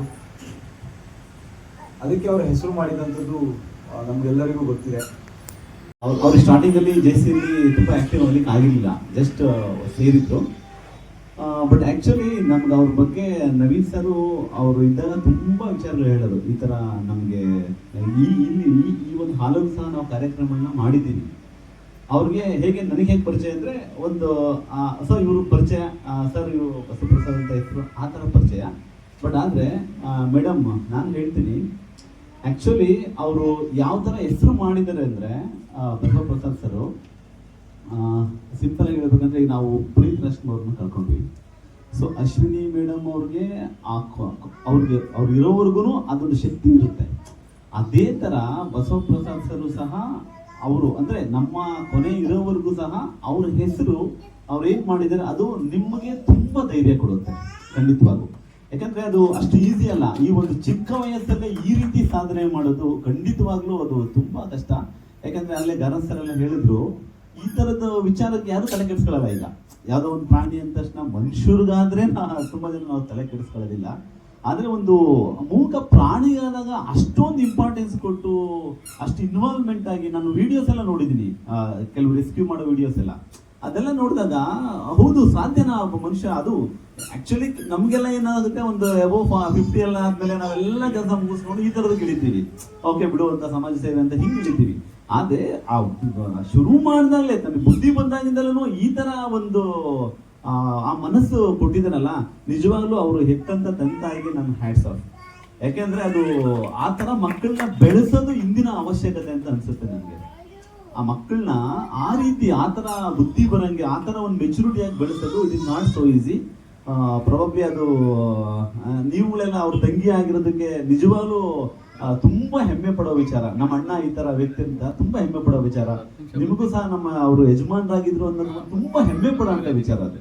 ಅದಕ್ಕೆ ಅವ್ರ ಹೆಸರು ಮಾಡಿದಂಥದ್ದು ನಮಗೆಲ್ಲರಿಗೂ ಗೊತ್ತಿದೆ. ಅವ್ರು ಸ್ಟಾರ್ಟಿಂಗಲ್ಲಿ ಜೆ ತುಂಬಾ ತುಂಬ ಆ್ಯಕ್ಟಿವ್ ಆಗಲಿಕ್ಕೆ ಆಗಿರಲಿಲ್ಲ ಜಸ್ಟ್ ಸೇರಿದ್ರು ಬಟ್ ಆ್ಯಕ್ಚುಲಿ ನಮ್ಗೆ ಅವ್ರ ಬಗ್ಗೆ ನವೀನ್ ಸರು ಅವರು ಇದ್ದಾಗ ತುಂಬ ವಿಚಾರಗಳು ಹೇಳೋದು. ಈ ಥರ ನಮಗೆ, ಈ, ಇಲ್ಲಿ, ಈ ಒಂದು ಹಾಲಲ್ಲೂ ಸಹ ನಾವು ಕಾರ್ಯಕ್ರಮಗಳನ್ನ ಮಾಡಿದ್ದೀವಿ. ಅವ್ರಿಗೆ ಹೇಗೆ, ನನಗೆ ಹೇಗೆ ಪರಿಚಯ ಅಂದರೆ ಒಂದು ಸರ್ ಇವರು ಪರಿಚಯ ಸರ್ ಇವರು ಬಸವಪ್ರಸಾದ್ ಅಂತ ಹೆಸರು ಆ ಥರ ಪರಿಚಯ. ಬಟ್ ಆದರೆ ಮೇಡಮ್ ನಾನು ಹೇಳ್ತೀನಿ ಆ್ಯಕ್ಚುಲಿ ಅವರು ಯಾವ ಥರ ಹೆಸರು ಮಾಡಿದ್ದಾರೆ ಅಂದರೆ ಬಸವಪ್ರಸಾದ್ ಸರು ಸಿಂಪಲ್ ಆಗಿ ಹೇಳ್ಬೇಕಂದ್ರೆ ನಾವು ಪುನೀತ್ ರಾಜ್ಕುಮಾರ್ನ ಕಳ್ಕೊಂಡ್ವಿ ಸೊ ಅಶ್ವಿನಿ ಮೇಡಮ್ ಅವ್ರಿಗೆ ಆ ಅವ್ರಿಗೆ, ಅವ್ರು ಇರೋವರೆಗೂ ಅದೊಂದು ಶಕ್ತಿ ಇರುತ್ತೆ. ಅದೇ ಥರ ಬಸವಪ್ರಸಾದ್ ಸರು ಸಹ ಅವರು, ಅಂದರೆ ನಮ್ಮ ಕೊನೆ ಇರೋವರೆಗೂ ಸಹ ಅವ್ರ ಹೆಸರು ಅವ್ರು ಏನು ಮಾಡಿದ್ದಾರೆ, ಅದು ನಿಮಗೆ ತುಂಬ ಧೈರ್ಯ ಕೊಡುತ್ತೆ ಖಂಡಿತವಾಗೂ ಯಾಕಂದ್ರೆ ಅದು ಅಷ್ಟು ಈಸಿ ಅಲ್ಲ. ಈ ಒಂದು ಚಿಕ್ಕ ವಯಸ್ಸಲ್ಲೇ ಈ ರೀತಿ ಸಾಧನೆ ಮಾಡೋದು ಖಂಡಿತವಾಗ್ಲೂ ಅದು ತುಂಬಾ ಕಷ್ಟ. ಯಾಕಂದ್ರೆ ಅಲ್ಲೇ ಗರನ್ ಹೇಳಿದ್ರು ಈ ತರದ ವಿಚಾರಕ್ಕೆ ಯಾರು ತಲೆ ಕೆಡಿಸ್ಕೊಳ್ಳಲ್ಲ ಈಗ. ಯಾವುದೋ ಒಂದು ಪ್ರಾಣಿ ಅಂದ ತಕ್ಷಣ ಮನುಷ್ಯರಿಗಾದ್ರೆ ತುಂಬಾ ಜನ ನಾವು ತಲೆ ಕೆಡಿಸ್ಕೊಳ್ಳೋದಿಲ್ಲ. ಆದರೆ ಒಂದು ಮೂಕ ಪ್ರಾಣಿಗಳಾದಾಗ ಅಷ್ಟೊಂದು ಇಂಪಾರ್ಟೆನ್ಸ್ ಕೊಟ್ಟು ಅಷ್ಟು ಇನ್ವಾಲ್ವ್ಮೆಂಟ್ ಆಗಿ ನಾನು ವಿಡಿಯೋಸ್ ಎಲ್ಲ ನೋಡಿದ್ದೀನಿ. ಕೆಲವು ರೆಸ್ಕ್ಯೂ ಮಾಡೋ ವಿಡಿಯೋಸ್ ಎಲ್ಲ. ಅದೆಲ್ಲ ನೋಡಿದಾಗ, ಹೌದು, ಸಾಧ್ಯನಾ ಒಬ್ಬ ಮನುಷ್ಯ ಅದು. ಆಕ್ಚುಲಿ ನಮಗೆಲ್ಲ ಏನಾಗುತ್ತೆ, ಒಂದು ಎಬೋ ಫಿಫ್ಟಿ ಎಲ್ಲ ಆದ್ಮೇಲೆ ನಾವೆಲ್ಲ ಕೆಲಸ ಮುಗಿಸ್ಕೊಂಡು ಈ ಥರದ್ದು ಇಳಿತೀವಿ ಓಕೆ ಬಿಡು ಅಂತ ಸಮಾಜ ಸೇವೆ ಅಂತ ಹಿಂಗೆ ಇಳಿತೀವಿ ಆದ್ರೆ ಆ ಶುರು ಮಾಡಿದಾಗಲೇ ತನ್ನ ಬುದ್ಧಿ ಬಂದಾಗಿಂದಲೂ ಈ ಥರ ಒಂದು, ಆ ಮನಸ್ಸು ಕೊಟ್ಟಿದ್ದಾನಲ್ಲ, ನಿಜವಾಗ್ಲೂ ಅವರು ಹೆತ್ತಂತ ತಾಯಿಗೆ ನನ್ನ ಹ್ಯಾಟ್ಸ್ ಆಫ್ ಯಾಕೆಂದ್ರೆ ಅದು ಆ ತರ ಮಕ್ಕಳನ್ನ ಬೆಳೆಸೋದು ಇಂದಿನ ಅವಶ್ಯಕತೆ ಅಂತ ಅನ್ಸುತ್ತೆ ನನಗೆ. ಆ ಮಕ್ಕಳನ್ನ ಆ ರೀತಿ ಆ ತರ ಬುದ್ಧಿ ಬರಂಗೆ, ಆ ತರ ಒಂದು ಮೆಚುರಿಟಿಯಾಗಿ ಬೆಳೆಸೋದು it is not so easy probably ಅದು ನೀವುಗಳೆಲ್ಲ ಅವ್ರ ತಂಗಿ ಆಗಿರೋದಕ್ಕೆ ನಿಜವಾಗ್ಲೂ ತುಂಬಾ ಹೆಮ್ಮೆ ಪಡೋ ವಿಚಾರ. ನಮ್ಮ ಅಣ್ಣ ಈ ತರ ವ್ಯಕ್ತಿ ಅಂತ ತುಂಬಾ ಹೆಮ್ಮೆ ಪಡೋ ವಿಚಾರ. ನಿಮಗೂ ಸಹ ನಮ್ಮ ಅವರು ಯಜಮಾನರಾಗಿದ್ರು ಅನ್ನೋದು ತುಂಬಾ ಹೆಮ್ಮೆ ಪಡೋಂಥ ವಿಚಾರ ಅದು.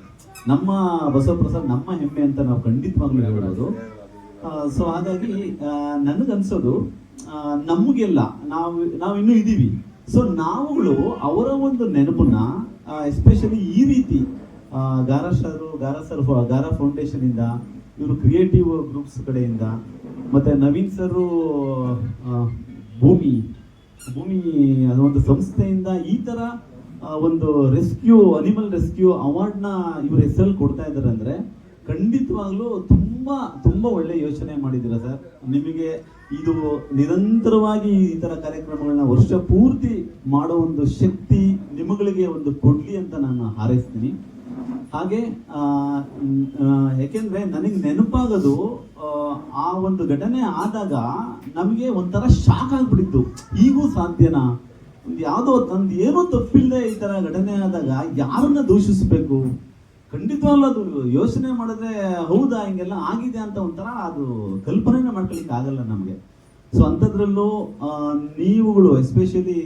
ನಮ್ಮ ಬಸವಪ್ರಸಾದ್ ನಮ್ಮ ಹೆಮ್ಮೆ ಅಂತ ನಾವು ಖಂಡಿತವಾಗ್ಲೂ ಹೇಳ್ಬೋದು. ಸೊ ಹಾಗಾಗಿ ನನಗನ್ಸೋದು ನಮಗೆಲ್ಲ ನಾವು ನಾವು ಇನ್ನೂ ಇದೀವಿ. ಸೊ ನಾವುಗಳು ಅವರ ಒಂದು ನೆನಪನ್ನ ಎಸ್ಪೆಷಲಿ ಈ ರೀತಿ ಗಾರಾ ಸರ್, ಗಾರಾ ಗಾರ ಫೌಂಡೇಶನ್ ಇಂದ ಇವರು ಕ್ರಿಯೇಟಿವ್ ಗ್ರೂಪ್ಸ್ ಕಡೆಯಿಂದ. ಮತ್ತೆ ನವೀನ್ ಸರ್ ಭೂಮಿ. ಭೂಮಿ ಒಂದು ಸಂಸ್ಥೆಯಿಂದ ಈ ತರ ಒಂದು ರೆಸ್ಕ್ಯೂ ಅನಿಮಲ್ ರೆಸ್ಕ್ಯೂ ಅವಾರ್ಡ್ನ ಇವ್ರ ಹೆಸರಲ್ಲಿ ಕೊಡ್ತಾ ಇದ್ದಾರೆ ಅಂದ್ರೆ ಖಂಡಿತವಾಗ್ಲೂ ತುಂಬಾ ತುಂಬಾ ಒಳ್ಳೆ ಯೋಚನೆ ಮಾಡಿದ್ದೀರ ಸರ್ ನಿಮಗೆ ಇದು ನಿರಂತರವಾಗಿ ಈ ತರ ಕಾರ್ಯಕ್ರಮಗಳನ್ನ ವರ್ಷ ಪೂರ್ತಿ ಮಾಡೋ ಒಂದು ಶಕ್ತಿ ನಿಮಗಳಿಗೆ ಒಂದು ಕೊಡ್ಲಿ ಅಂತ ನಾನು ಹಾರೈಸ್ತೀನಿ. ಹಾಗೆ ಯಾಕೆಂದರೆ ನನಗೆ ನೆನಪಾಗೋದು ಆ, ಒಂದು ಘಟನೆ ಆದಾಗ ನಮಗೆ ಒಂಥರ ಶಾಕ್ ಆಗ್ಬಿಟ್ಟಿತ್ತು. ಈಗೂ ಸಾಧ್ಯನಾ? ಯಾವುದೋ ತಂದು ಏನೋ ತಪ್ಪಿಲ್ಲದೆ ಈ ತರ ಘಟನೆ ಆದಾಗ ಯಾರನ್ನ ದೂಷಿಸಬೇಕು? ಖಂಡಿತವಲ್ಲ ಅದು ಯೋಚನೆ ಮಾಡಿದ್ರೆ ಹೌದಾ ಹಿಂಗೆಲ್ಲ ಆಗಿದೆ ಅಂತ ಒಂಥರ ಅದು ಕಲ್ಪನೆನೇ ಮಾಡ್ಕೊಳಿಕ್ಕೆ ಆಗಲ್ಲ ನಮಗೆ. ಸೊ ಅಂಥದ್ರಲ್ಲೂ ನೀವುಗಳು ಎಸ್ಪೆಷಲಿ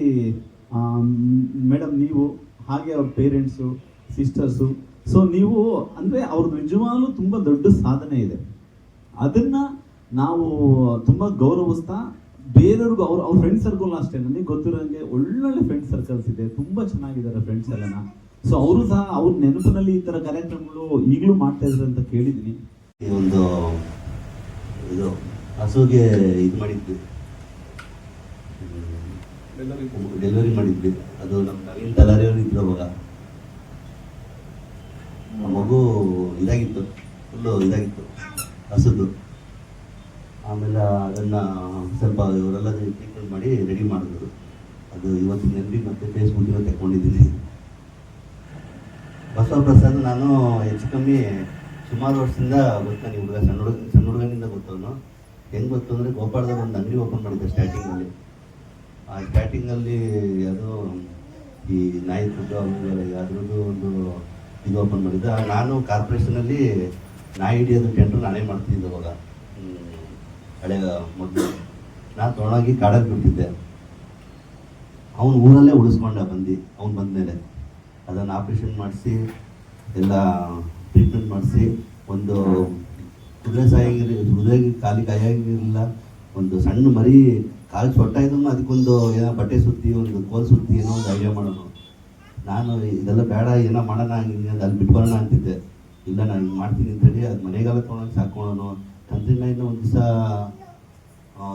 ಮೇಡಮ್ ನೀವು ಹಾಗೆ ಅವ್ರ ಪೇರೆಂಟ್ಸು ಸಿಸ್ಟರ್ಸು ಸೊ ನೀವು ಅಂದ್ರೆ ಅವ್ರದ್ದು ನಿಜವಾಗ್ಲೂ ತುಂಬಾ ದೊಡ್ಡ ಸಾಧನೆ ಇದೆ. ಅದನ್ನ ನಾವು ತುಂಬಾ ಗೌರವಿಸ್ತಾ ಬೇರೆಯವ್ರಿಗೂ ಅವ್ರ ಅವ್ರ ಫ್ರೆಂಡ್ ಸರ್ಕಲ್ ಅಷ್ಟೇ. ನನಗೆ ಗೊತ್ತಿರೋಂಗೆ ಒಳ್ಳೊಳ್ಳೆ ಫ್ರೆಂಡ್ ಸರ್ಕಲ್ಸ್ ಇದೆ. ತುಂಬಾ ಚೆನ್ನಾಗಿದ್ದಾರೆ ಫ್ರೆಂಡ್ಸ್ ಎಲ್ಲನ. ಸೊ ಅವರು ಸಹ ಅವ್ರ ನೆನಪಿನಲ್ಲಿ ಈ ತರ ಕಾರ್ಯಕ್ರಮಗಳು ಈಗಲೂ ಮಾಡ್ತಾ ಇದ್ರು ಅಂತ ಕೇಳಿದ್ದೀನಿ. ಒಂದು ಇದು ಹಸುಗೆ ಇದು ಮಾಡಿದ್ವಿ. ಡೆಲಿವರಿ ಮಾಡಿದ್ವಿ. ಅದು ನಮ್ಮ ನವೀನ್ ತಲಾರಿಯವರು ಇದ್ರು ಅವಾಗ. ಮಗು ಇದಾಗಿತ್ತು, ಫುಲ್ಲು ಇದಾಗಿತ್ತು, ಹಸಿದು. ಆಮೇಲೆ ಅದನ್ನು ಸ್ವಲ್ಪ ಇವರೆಲ್ಲ ಟ್ರೀಟ್ಮೆಂಟ್ ಮಾಡಿ ರೆಡಿ ಮಾಡಿದ್ರು. ಅದು ಇವತ್ತು ನೆನಪಿ ಮತ್ತೆ ಫೇಸ್ಬುಕ್ಕಿನ ತಗೊಂಡಿದ್ದೀನಿ. ಬಸವಪ್ರಸಾದ್ ನಾನು ಹೆಚ್ಚು ಕಮ್ಮಿ ಸುಮಾರು ವರ್ಷದಿಂದ ಗೊತ್ತಾನೆ ಹುಡುಗ ಸಣ್ಣ ಹುಡುಗ, ಸಣ್ಣ ಹುಡುಗನಿಂದ ಗೊತ್ತವನು. ಹೆಂಗೆ ಗೊತ್ತು ಅಂದರೆ ಗೋಪಾಳದಾಗ ಒಂದು ಅಂಗಡಿ ಓಪನ್ ಮಾಡಿದ್ದೆ ಸ್ಟಾರ್ಟಿಂಗಲ್ಲಿ ಆ ಸ್ಟಾರ್ಟಿಂಗಲ್ಲಿ ಅದು ಈ ನಾಯಿ ಅದ್ರದ್ದು ಒಂದು ಇದು ಓಪನ್ ಮಾಡಿದ್ದೆ. ನಾನು ಕಾರ್ಪೊರೇಷನಲ್ಲಿ ನಾಯಿ ಹಿಡಿಯೋದು ಟೆಂಡ್ರು ನಾನೇ ಮಾಡ್ತಿದ್ದೆ ಅವಾಗ ಹಳೆ ಮೊದಲು ನಾನು ತೊಗೊಂಡೋಗಿ ಕಾಡಕ್ಕೆ ಬಿಟ್ಟಿದ್ದೆ. ಅವನು ಊರಲ್ಲೇ ಉಳಿಸ್ಕೊಂಡ ಬಂದು, ಅವ್ನು ಬಂದಮೇಲೆ. ಅದನ್ನು ಆಪ್ರೇಷನ್ ಮಾಡಿಸಿ, ಎಲ್ಲ ಟ್ರೀಟ್ಮೆಂಟ್ ಮಾಡಿಸಿ, ಒಂದು ಕುದುರೆ ಸಾಯಿಗಿರಿ ಕುದುರೆ ಕಾಲಿ ಕಾಯಾಗಿರಲಿಲ್ಲ. ಒಂದು ಸಣ್ಣ ಮರಿ, ಕಾಲು ಸೊಟ್ಟ ಇದನ್ನು ಅದಕ್ಕೊಂದು ಏನೋ ಬಟ್ಟೆ ಸುತ್ತಿ, ಒಂದು ಕೋಲ್ ಸುತ್ತಿ ಏನೋ ಒಂದು ಐಡಿಯಾ ಮಾಡೋಣ ನಾನು ಇದೆಲ್ಲ ಬೇಡ ಏನೋ ಮಾಡೋಣ ಆಗಿದ್ದೀನಿ ಅಂತ ಅಲ್ಲಿ ಬಿಟ್ಕೊಳ್ಳೋಣ ಅಂತಿದ್ದೆ. ಇಲ್ಲ ನಾನು ಹಿಂಗೆ ಮಾಡ್ತೀನಿ ಅಂತೇಳಿ ಅದು ಮನೆಗೆಲ್ಲ ತೊಗೊಂಡು ಸಾಕೊಳ್ಳೋಣ ಮೇಲೆ ಒಂದು ದಿವಸ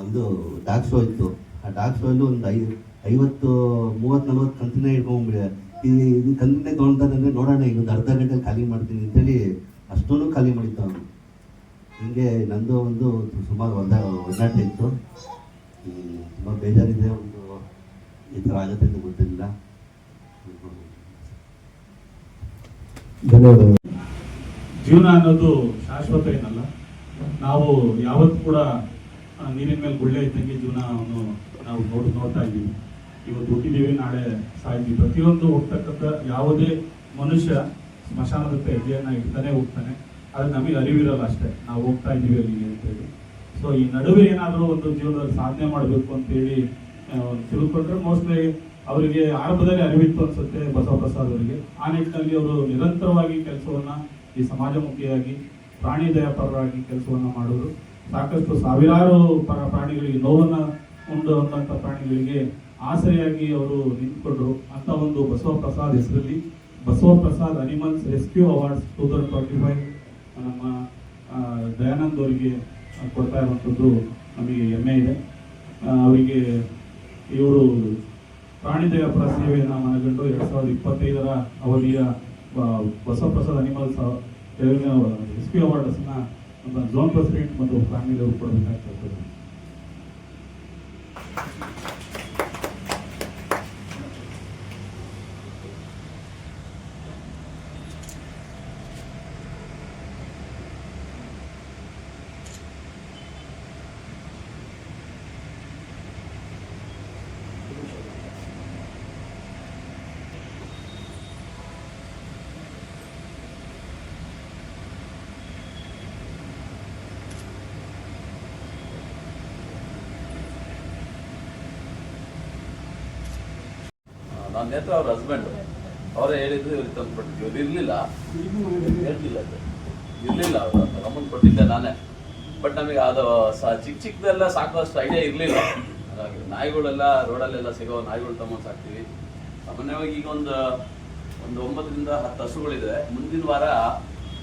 ಇದು ಡಾಕ್ ಶೋ ಇತ್ತು. ಆ ಡಾಕ್ ಶೋ ಅಲ್ಲಿ ಒಂದು ಐ ಐವತ್ತು, ಮೂವತ್ತು, ನಲ್ವತ್ತು ಕಂತಿನ ಇಟ್ಕೊಂಡ್ಬಿಟ್ಟೆ ಈ ಇದು ಕಂತಿನೇ ತೊಗೊಳ್ತಾರೆ ನೋಡೋಣ ಈಗ ಒಂದು ಅರ್ಧ ಗಂಟೆ ಖಾಲಿ ಮಾಡ್ತೀನಿ ಅಂತೇಳಿ ಅಷ್ಟೊಂದು ಖಾಲಿ ಮಾಡಿತ್ತು ಅವನು. ಹಿಂಗೆ ನಂದು ಒಂದು ಸುಮಾರು ಒಂದ ಒದ್ದಾಟ ಇತ್ತು. ತುಂಬ ಬೇಜಾರಿದೆ, ಒಂದು ಈ ಥರ ಆಗುತ್ತೆ ಅಂತ ಗೊತ್ತಿಲ್ಲ ಜೀವನ ಅನ್ನೋದು ಶಾಶ್ವತ ಏನಲ್ಲ. ನಾವು ಯಾವತ್ತು ಕೂಡ ನೀರಿನ ಮೇಲೆ ಗುಳ್ಳೆ ಇದ್ದಂಗೆ ಜೀವನವನ್ನು ನಾವು ನೋಡ್, ನೋಡ್ತಾ ಇದ್ದೀವಿ. ಇವತ್ತು ಹುಟ್ಟಿದ್ದೀವಿ ನಾಳೆ ಸಾಯ್ತೀವಿ. ಪ್ರತಿಯೊಂದು ಹೋಗ್ತಕ್ಕಂಥ ಯಾವುದೇ ಮನುಷ್ಯ ಸ್ಮಶಾನದತ್ತ ಹೆಜ್ಜೆಯನ್ನ ಇಡ್ತಾನೆ, ಹೋಗ್ತಾನೆ. ಅದು ನಮಗೆ ಅರಿವಿರಲ್ಲ ಅಷ್ಟೇ. ನಾವು ಹೋಗ್ತಾ ಇದ್ದೀವಿ ಅಂತ ಅಂತೇಳಿ ಸೊ ಈ ನಡುವೆ ಏನಾದರೂ ಒಂದು ಜೀವನದಲ್ಲಿ ಸಾಧನೆ ಮಾಡಬೇಕು ಅಂತೇಳಿ ತಿಳ್ಕೊಂಡ್ರೆ ಮೋಸ್ಟ್ಲಿ ಅವರಿಗೆ ಆರಂಭದಲ್ಲಿ ಅರಿವಿತ್ತು ಅನ್ಸುತ್ತೆ ಬಸವಪ್ರಸಾದ್ ಅವರಿಗೆ. ಆ ನಿಟ್ಟಿನಲ್ಲಿ ಅವರು ನಿರಂತರವಾಗಿ ಕೆಲಸವನ್ನ ಈ ಸಮಾಜಮುಖಿಯಾಗಿ, ಪ್ರಾಣಿ ದಯಾಪರರಾಗಿ ಕೆಲಸವನ್ನ ಮಾಡೋರು ಸಾಕಷ್ಟು ಸಾವಿರಾರು ಪರ ಪ್ರಾಣಿಗಳಿಗೆ, ನೋವನ್ನ ಉಂಡುವಂಥ ಪ್ರಾಣಿಗಳಿಗೆ ಆಸರೆಯಾಗಿ ಅವರು ನಿಂತ್ಕೊಂಡ್ರು. ಅಂತ ಒಂದು ಬಸವಪ್ರಸಾದ್ ಹೆಸರಲ್ಲಿ Basavaprasad animals rescue awards two thousand twenty five ನಮ್ಮ ದಯಾನಂದ್ ಅವರಿಗೆ ಕೊಡ್ತಾ ಇರುವಂಥದ್ದು ನಮಗೆ ಹೆಮ್ಮೆ ಇದೆ. ಅವರಿಗೆ ಇವರು ಪ್ರಾಣಿ ದಯಾಪರ ಸೇವೆಯನ್ನು ಮನಗಂಡು ಎರಡ್ ಸಾವಿರದ ಇಪ್ಪತ್ತೈದರ ಅವಧಿಯ ಬಸವಪ್ರಸಾದ್ ಅನಿಮಲ್ಸ್ ಎಸ್ ಅವಾರ್ಡ್ಸ್ನ ನಮ್ಮ ಝೋನ್ ಪ್ರೆಸಿಡೆಂಟ್ ಮತ್ತು ಅವರು ಕೊಡಬೇಕಾಗ್ತದೆ ನನ್ನ ನೇತ್ರ ಅವ್ರ ಹಸ್ಬೆಂಡ್ ಅವರೇ ಹೇಳಿದ್ರು, ಇವ್ರಿಗೆ ತಂದ್ಬಿಟ್ಟು ಇವ್ರು ಇರ್ಲಿಲ್ಲ. ಹೇಳ್ತಿಲ್ಲ ಅದು. ಇರ್ಲಿಲ್ಲ ಅವರು ಕೊಟ್ಟಿದ್ದೆ ನಾನೇ. ಬಟ್ ನಮಗೆ ಅದು ಚಿಕ್ಕ ಚಿಕ್ಕದೆಲ್ಲ ಸಾಕುವಷ್ಟು ಐಡಿಯಾ ಇರಲಿಲ್ಲ. ಹಾಗಾಗಿ ನಾಯಿಗಳೆಲ್ಲ ರೋಡಲ್ಲೆಲ್ಲ ಸಿಗೋ ನಾಯಿಗಳು ತಗೊಂಡು ಸಾಕ್ತೀವಿ. ಸಾಮಾನ್ಯವಾಗಿ ಈಗ ಒಂದು ಒಂದು ಒಂಬತ್ತರಿಂದ ಹತ್ತು ಹಸುಗಳಿದೆ. ಮುಂದಿನ ವಾರ